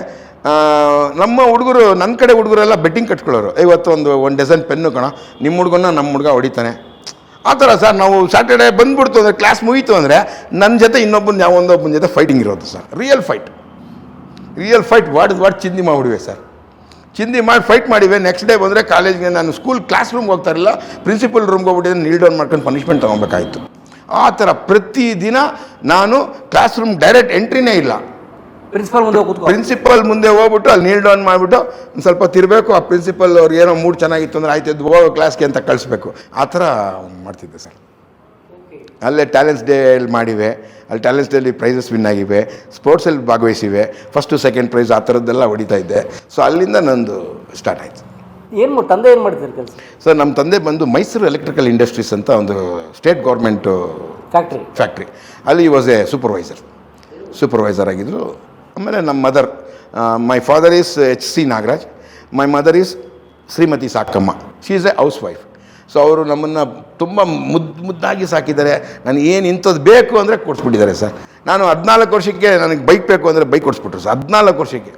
ನಮ್ಮ ಹುಡುಗರು ನನ್ನ ಕಡೆ ಹುಡುಗರೆಲ್ಲ ಬೆಟ್ಟಿಂಗ್ ಕಟ್ಕೊಳ್ಳೋರು. ಇವತ್ತು ಒಂದು ಒಂದು ಡಜನ್ ಪೆನ್ನು ಕಣ. ನಿಮ್ಮ ಹುಡುಗನ ನಮ್ಮ ಹುಡುಗ ಹೊಡಿತಾನೆ. ಆ ಥರ ಸರ್, ನಾವು ಸ್ಯಾಟರ್ಡೇ ಬಂದ್ಬಿಡ್ತು ಅಂದರೆ ಕ್ಲಾಸ್ ಮುಗೀತು ಅಂದರೆ ನನ್ನ ಜೊತೆ ಇನ್ನೊಬ್ಬನ ಯಾವ ಒಂದೊಬ್ಬನ ಜೊತೆ ಫೈಟಿಂಗ್ ಇರೋದು sir. Real fight real fight what's what ಚಿಂದಿ ಮಾಡಿಬಿಡಿವೆ ಸರ್. ಚಿಂದಿ ಮಾಡಿ ಫೈಟ್ ಮಾಡಿವೆ. ನೆಕ್ಸ್ಟ್ ಡೇ ಬಂದರೆ ಕಾಲೇಜ್ಗೆ ನಾನು ಸ್ಕೂಲ್ ಕ್ಲಾಸ್ ರೂಮ್ಗೆ ಹೋಗ್ತಾ ಇರಲಿಲ್ಲ. ಪ್ರಿನ್ಸಿಪಲ್ ರೂಮ್ಗೆ ಹೋಗ್ಬಿಟ್ಟಿದ್ದೆ. ನೀಲ್ ಡೌನ್ ಮಾಡ್ಕೊಂಡು ಪನಿಷ್ಮೆಂಟ್ ತೊಗೊಬೇಕಾಯಿತು. ಆ ಥರ ಪ್ರತಿದಿನ ನಾನು ಕ್ಲಾಸ್ ರೂಮ್ ಡೈರೆಕ್ಟ್ ಎಂಟ್ರಿನೇ ಇಲ್ಲ. ಪ್ರಿನ್ಸಿಪಲ್ ಮುಂದೆ ಕೂತ್ಕೊ. ಪ್ರಿನ್ಸಿಪಲ್ ಮುಂದೆ ಹೋಗ್ಬಿಟ್ಟು ಅಲ್ಲಿ ನೀಲ್ ಡೌನ್ ಮಾಡಿಬಿಟ್ಟು ಒಂದು ಸ್ವಲ್ಪ ತಿರ್ಬೇಕು ಆ ಪ್ರಿನ್ಸಿಪಲ್ ಅವ್ರು ಏನೋ ಮೂಡ್ ಚೆನ್ನಾಗಿತ್ತು ಅಂದ್ರೆ ಆಯ್ತು ಎದ್ದು ಹೋಗೋ ಕ್ಲಾಸ್ಗೆ ಅಂತ ಕಳಿಸ್ಬೇಕು. ಆ ಥರ ಮಾಡ್ತಿದ್ದೆ ಸರ್. ಅಲ್ಲೇ ಟ್ಯಾಲೆಂಟ್ಸ್ ಡೇ ಅಲ್ಲಿ ಮಾಡಿವೆ. ಅಲ್ಲಿ ಟ್ಯಾಲೆಂಟ್ಸ್ ಡೇಲಿ ಪ್ರೈಸಸ್ ವಿನ್ ಆಗಿವೆ. ಸ್ಪೋರ್ಟ್ಸಲ್ಲಿ ಭಾಗವಹಿಸಿವೆ. ಫಸ್ಟು ಸೆಕೆಂಡ್ ಪ್ರೈಸ್ ಆ ಥರದ್ದೆಲ್ಲ ಹೊಡಿತಾ ಇದ್ದೆ ಸೊ ಅಲ್ಲಿಂದ ನಂದು ಸ್ಟಾರ್ಟ್ ಆಯಿತು. ಏನು ತಂದೆ ಏನು ಮಾಡ್ತಿದ್ರು ಕೆಲಸ? ಸರ್ ನಮ್ಮ ತಂದೆ ಬಂದು ಮೈಸೂರು ಎಲೆಕ್ಟ್ರಿಕಲ್ ಇಂಡಸ್ಟ್ರೀಸ್ ಅಂತ ಒಂದು ಸ್ಟೇಟ್ ಗೌರ್ಮೆಂಟು ಫ್ಯಾಕ್ಟ್ರಿ ಫ್ಯಾಕ್ಟ್ರಿ ಅಲ್ಲಿ ವಾಸ್ ಎ ಸೂಪರ್ವೈಸರ್ ಸೂಪರ್ವೈಸರ್ ಆಗಿದ್ದರು ಆಮೇಲೆ ನಮ್ಮ mother my father is H C Nagaraj. My mother is Shrimati Sakamma. She is a housewife so ಅವರು ನಮ್ಮನ್ನು ತುಂಬ ಮುದ್ದು ಮುದ್ದಾಗಿ ಸಾಕಿದ್ದಾರೆ. ನನಗೆ ಏನು ಇಂಥದ್ದು ಬೇಕು ಅಂದರೆ ಕೊಡಿಸ್ಬಿಟ್ಟಿದ್ದಾರೆ ಸರ್. ನಾನು ಹದಿನಾಲ್ಕು ವರ್ಷಕ್ಕೆ ನನಗೆ ಬೈಕ್ ಬೇಕು ಅಂದರೆ ಬೈಕ್ ಕೊಡಿಸ್ಬಿಟ್ರು ಸರ್. ಹದಿನಾಲ್ಕು ವರ್ಷಕ್ಕೆ.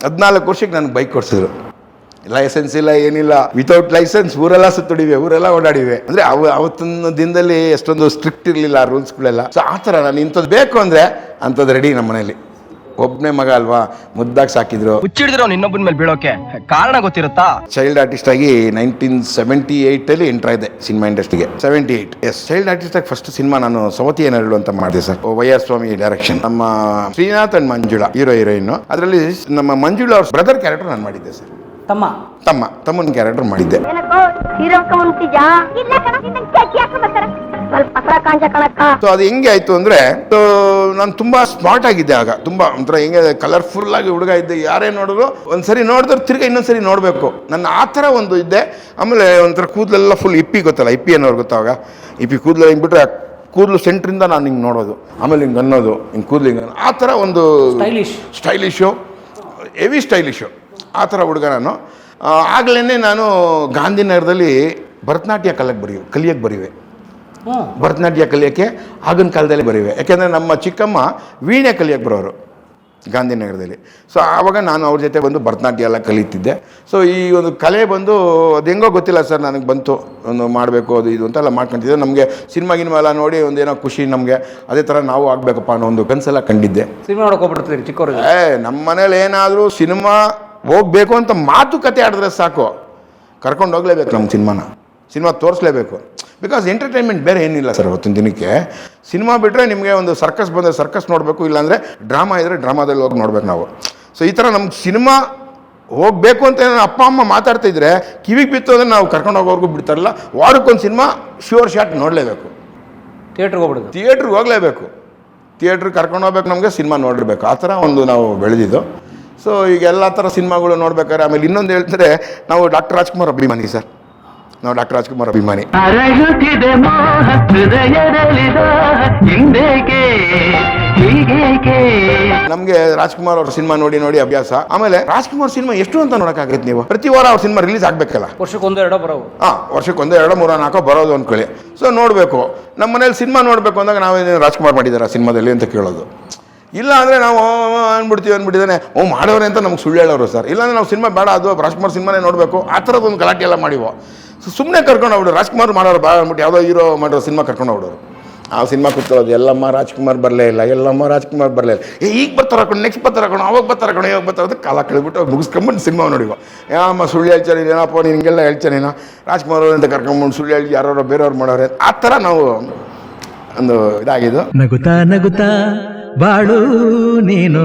ಹದಿನಾಲ್ಕು ವರ್ಷಕ್ಕೆ ನನಗೆ ಬೈಕ್ ಕೊಡಿಸಿದ್ರು. ಲೈಸೆನ್ಸ್ ಇಲ್ಲ, ಏನಿಲ್ಲ. ವಿತೌಟ್ ಲೈಸೆನ್ಸ್ ಊರೆಲ್ಲ ಸುತ್ತುಡಿವೆ ಊರೆಲ್ಲ ಓಡಾಡಿವೆ ಅಂದರೆ ಅವ, ಅವತ್ತಿನ ದಿನದಲ್ಲಿ ಎಷ್ಟೊಂದು ಸ್ಟ್ರಿಕ್ಟ್ ಇರಲಿಲ್ಲ ರೂಲ್ಸ್ಗಳೆಲ್ಲ ಸೊ ಆ ಥರ ನಾನು ಇಂಥದ್ದು ಬೇಕು ಅಂದರೆ ಅಂಥದ್ದು ರೆಡಿ ನಮ್ಮ ಮನೇಲಿ. ಒಬ್ಬನೇ ಮಗ ಅಲ್ವಾ? ಮುದ್ದಾಗಿ ಸಾಕಿದ್ರು. ಹುಚ್ಚಿಡಿದ್ರು ಅವ್ನು ಇನ್ನೊಬ್ಬನ ಮೇಲೆ ಬೀಳೋಕೆ ಕಾರಣ ಗೊತ್ತಿರುತ್ತಾ? ಚೈಲ್ಡ್ ಆರ್ಟಿಸ್ಟ್ ಆಗಿ ನೈನ್ಟೀನ್ ಸೆವೆಂಟಿ ಏಯ್ಟಲ್ಲಿ ಎಂಟ್ರ್ ಆಗಿದೆ ಸಿನಿಮಾ ಇಂಡಸ್ಟ್ರಿಗೆ seventy eight yes child artist ಆಗಿ ಫಸ್ಟ್ ಸಿನಿಮಾ ನಾನು ಸವತಿ ಏನರಳು ಅಂತ ಮಾಡಿದೆ sir Y R Swamy direction ನಮ್ಮ Srinath and Manjula hero heroine ಅದರಲ್ಲಿ ನಮ್ಮ ಮಂಜುಳಾ ಅವ್ರ ಬ್ರದರ್ ಕ್ಯಾರೆಕ್ಟರ್ ನಾನು ಮಾಡಿದ್ದೆ ಸರ್ ತಮ್ಮ? ತಮ್ಮ. ತಮ್ಮನ ಕ್ಯಾರೆಕ್ಟರ್ ಮಾಡಿದ್ದೆ. ಸ್ವಲ್ಪ ಕಾಂಜ ಕಣಕ್ಕ. ಸೊ ಅದು ಹೆಂಗೆ ಆಯ್ತು ಅಂದ್ರೆ ಸೊ ನಾನು ತುಂಬಾ ಸ್ಮಾರ್ಟ್ ಆಗಿದ್ದೆ ಆಗ. ತುಂಬಾ ಒಂಥರ ಹೆಂಗೆ ಕಲರ್ಫುಲ್ ಆಗಿ ಹುಡುಗ ಇದ್ದೆ. ಯಾರೇ ನೋಡಿದ್ರು ಒಂದ್ಸರಿ ನೋಡಿದ್ರು ತಿರ್ಗಾ ಇನ್ನೊಂದ್ಸರಿ ನೋಡಬೇಕು. ನನ್ನ ಆ ಥರ ಒಂದು ಇದ್ದೆ. ಆಮೇಲೆ ಒಂಥರ ಕೂದಲೆಲ್ಲ ಫುಲ್ ಇಪ್ಪಿ ಗೊತ್ತಲ್ಲ ಇಪ್ಪಿ ಅನ್ನೋರು ಗೊತ್ತಾವಾಗ ಇಪ್ಪಿ ಕೂದಲು ಹಿಂಗ್ಬಿಟ್ರೆ ಕೂದಲು ಸೆಂಟ್ರಿಂದ ನಾನು ಹಿಂಗೆ ನೋಡೋದು. ಆಮೇಲೆ ಹಿಂಗೆ ಅನ್ನೋದು ಹಿಂಗೆ ಕೂದಲು ಹಿಂಗೆ ಆ ಥರ ಒಂದು. ಸ್ಟೈಲಿಶು ಹೆವಿ ಸ್ಟೈಲಿಶು ಆ ಥರ ಹುಡುಗ ನಾನು. ಆಗಲೇ ನಾನು ಗಾಂಧಿನಗರದಲ್ಲಿ ಭರತನಾಟ್ಯ ಕಲಕ್ಕೆ ಬರೀ ಕಲಿಯಕ್ಕೆ ಬರೀವೆ. ಹ್ಮ್ ಭರತನಾಟ್ಯ ಕಲಿಯೋಕ್ಕೆ ಆಗಿನ ಕಾಲದಲ್ಲಿ ಬರೀವೆ ಯಾಕೆಂದರೆ ನಮ್ಮ ಚಿಕ್ಕಮ್ಮ ವೀಣೆ ಕಲಿಯೋಕ್ಕೆ ಬರೋರು ಗಾಂಧಿನಗರದಲ್ಲಿ. ಸೊ ಆವಾಗ ನಾನು ಅವ್ರ ಜೊತೆ ಬಂದು ಭರತನಾಟ್ಯ ಎಲ್ಲ ಕಲಿತಿದ್ದೆ. ಸೊ ಈ ಒಂದು ಕಲೆ ಬಂದು ಅದು ಹೆಂಗೋ ಗೊತ್ತಿಲ್ಲ ಸರ್ ನನಗೆ ಬಂತು. ಒಂದು ಮಾಡಬೇಕು ಅದು ಇದು ಅಂತೆಲ್ಲ ಮಾಡ್ಕೊಂತಿದ್ದೆ. ನಮಗೆ ಸಿನಿಮಾ ಗಿನಿಮಾ ಎಲ್ಲ ನೋಡಿ ಒಂದೇನೋ ಖುಷಿ ನಮಗೆ. ಅದೇ ಥರ ನಾವು ಆಗಬೇಕಪ್ಪ ಅನ್ನೋ ಒಂದು ಕನಸೆಲ್ಲ ಕಂಡಿದ್ದೆ. ಸಿನಿಮಾ ನೋಡ್ಕೊಬಿಡ್ತೀರಿ ಚಿಕ್ಕವರು ಚಿಕ್ಕವ್ರಿಗೆ? ಏ ನಮ್ಮ ಮನೇಲಿ ಏನಾದರೂ ಸಿನಿಮಾ ಹೋಗಬೇಕು ಅಂತ ಮಾತುಕತೆ ಆಡಿದ್ರೆ ಸಾಕು. ಕರ್ಕೊಂಡು ಹೋಗ್ಲೇಬೇಕು ನಮ್ಮ ಸಿನಿಮಾನ. ಸಿನಿಮಾ ತೋರಿಸ್ಲೇಬೇಕು. ಬಿಕಾಸ್ ಎಂಟರ್ಟೈನ್ಮೆಂಟ್ ಬೇರೆ ಏನಿಲ್ಲ ಸರ್ ಅವತ್ತಿನ ದಿನಕ್ಕೆ. ಸಿನಿಮಾ ಬಿಟ್ಟರೆ ನಿಮಗೆ ಒಂದು ಸರ್ಕಸ್ ಬಂದರೆ ಸರ್ಕಸ್ ನೋಡಬೇಕು ಇಲ್ಲಾಂದರೆ ಡ್ರಾಮಾ ಇದ್ದರೆ ಡ್ರಾಮಾದಲ್ಲಿ ಹೋಗಿ ನೋಡ್ಬೇಕು ನಾವು. ಸೊ ಈ ಥರ ನಮ್ಮ ಸಿನಿಮಾ ಹೋಗಬೇಕು ಅಂತ ಏನೋ ಅಪ್ಪ ಅಮ್ಮ ಮಾತಾಡ್ತಿದ್ರೆ ಕಿವಿಗೆ ಬಿತ್ತು ಅಂದರೆ ನಾವು ಕರ್ಕೊಂಡು ಹೋಗೋರ್ಗೂ ಬಿಡ್ತಾರಲ್ಲ ವಾರಕ್ಕೊಂದು ಸಿನಿಮಾ ಶ್ಯೂರ್ ಶಾಟ್ ನೋಡಲೇಬೇಕು. ಥಿಯೇಟ್ರಿಗೆ ಹೋಗ್ಬಿಡೋದು. ಥಿಯೇಟ್ರಿಗೆ ಹೋಗಲೇಬೇಕು. ಥಿಯೇಟ್ರಿಗೆ ಕರ್ಕೊಂಡು ಹೋಗ್ಬೇಕು ನಮಗೆ ಸಿನಿಮಾ ನೋಡಿರ್ಬೇಕು ಆ ಥರ ಒಂದು ನಾವು ಬೆಳೆದಿದ್ದು. ಸೊ ಈಗ ಎಲ್ಲ ಥರ ಸಿನಿಮಾಗಳು ನೋಡ್ಬೇಕಾದ್ರೆ ಆಮೇಲೆ ಇನ್ನೊಂದು ಹೇಳ್ತಾರೆ ನಾವು ಡಾಕ್ಟರ್ ರಾಜ್ಕುಮಾರ್ ಅಭಿಮಾನಿ ಸರ್. ನಾವು ಡಾಕ್ಟರ್ ರಾಜ್ಕುಮಾರ್ ಅಭಿಮಾನಿ. ನಮ್ಗೆ ರಾಜ್ಕುಮಾರ್ ಅವ್ರ ಸಿನಿಮಾ ನೋಡಿ ನೋಡಿ ಅಭ್ಯಾಸ. ಆಮೇಲೆ ರಾಜ್ಕುಮಾರ್ ಸಿನಿಮಾ ಎಷ್ಟು ಅಂತ ನೋಡೋಕ್ಕಾಗತ್ತೆ ನೀವು? ಪ್ರತಿ ವಾರ ಅವ್ರ ಸಿನಿಮಾ ರಿಲೀಸ್ ಆಗಬೇಕಲ್ಲ? ವರ್ಷಕ್ಕೆ ಒಂದೋ ಎರಡೋ ಬರೋ ಹಾ ವರ್ಷಕ್ಕೆ ಒಂದೇ ಎರಡು ಮೂರು ನಾಲ್ಕೋ ಬರೋದು ಅನ್ಕೊಳ್ಳಿ. ಸೊ ನೋಡಬೇಕು. ನಮ್ಮ ಮನೇಲಿ ಸಿನಿಮಾ ನೋಡಬೇಕು ಅಂದಾಗ ನಾವೇನು ರಾಜ್ಕುಮಾರ್ ಮಾಡಿದಾರ ಸಿನಿಮಾದಲ್ಲಿ ಅಂತ ಕೇಳೋದು. ಇಲ್ಲ ಅಂದರೆ ನಾವು ಅಂದ್ಬಿಡ್ತೀವಿ ಅಂದ್ಬಿಟ್ಟಿದ್ದಾನೆ ಓ ಮಾಡೋರೆ ಅಂತ ನಮ್ಗೆ ಸುಳ್ಳು ಹೇಳೋರು ಸರ್. ಇಲ್ಲಾಂದ್ರೆ ನಾವು ಸಿನಿಮಾ ಬೇಡ ಅದು ರಾಜ್ಕುಮಾರ್ ಸಿನಿಮಾನೇ ನೋಡಬೇಕು. ಆ ಥರದ್ದು ಒಂದು ಗಲಾಟೆ ಎಲ್ಲ ಮಾಡಿವೋ. ಸೊ ಸುಮ್ಮನೆ ಕರ್ಕೊಂಡು ಅವರು ರಾಜ್ಕುಮಾರ್ ಮಾಡೋರು ಬಾ ಅಂದ್ಬಿಟ್ಟು ಯಾವುದೋ ಹೀರೋ ಮಾಡೋ ಸಿನಿಮಾ ಕರ್ಕೊಂಡು ಹೋಗ್ಬಿಡೋರು. ಆ ಸಿನಿಮಾ ಕೂತ್ಕೊಳ್ಳೋದು, ಎಲ್ಲಮ್ಮ ರಾಜ್ಕುಮಾರ್ ಬರಲೇ ಇಲ್ಲ, ಎಲ್ಲಮ್ಮ ರಾಜ್ಕುಮಾರ್ ಬರಲೇ ಇಲ್ಲ. ಏ, ಈಗ ಬರ್ತಾರೆ ಹಾಕೊಂಡು ನೆಕ್ಸ್ಟ್ ಬರ್ತಾರೆ ಹಾಕೊಂಡು ಅವಾಗ ಬರ್ತಾರೆ ಹಾಕೊಂಡು ಯಾವಾಗ ಬರ್ತಾರೆ ಅದು ಕಾಲ ಕಳಿಬಿಟ್ಟು ಮುಗಿಸ್ಕೊಂಬಂದು ಸಿನಿಮಾ ನೋಡಿವ ಯಾಮ ಸುಳ್ಳು ಹೇಳ್ತಾರೆ ಏನಪ್ಪ, ನೀನು ಹಿಂಗೆಲ್ಲ ಹೇಳ್ತಾನೇನೋ ರಾಜ್ಕುಮಾರ್ ಅವ್ರು ಅಂತ ಕರ್ಕೊಂಬಂದು ಸುಳ್ಳು ಹೇಳಿ ಯಾರೋ ಬೇರೆಯವ್ರು ಮಾಡೋರೆ. ಆ ಥರ ನಾವು ಒಂದು ಇದಾಗಿದ್ದು. ನಗುತ್ತಾ ನಗುತ್ತಾ ಬಾಳು ನೀನು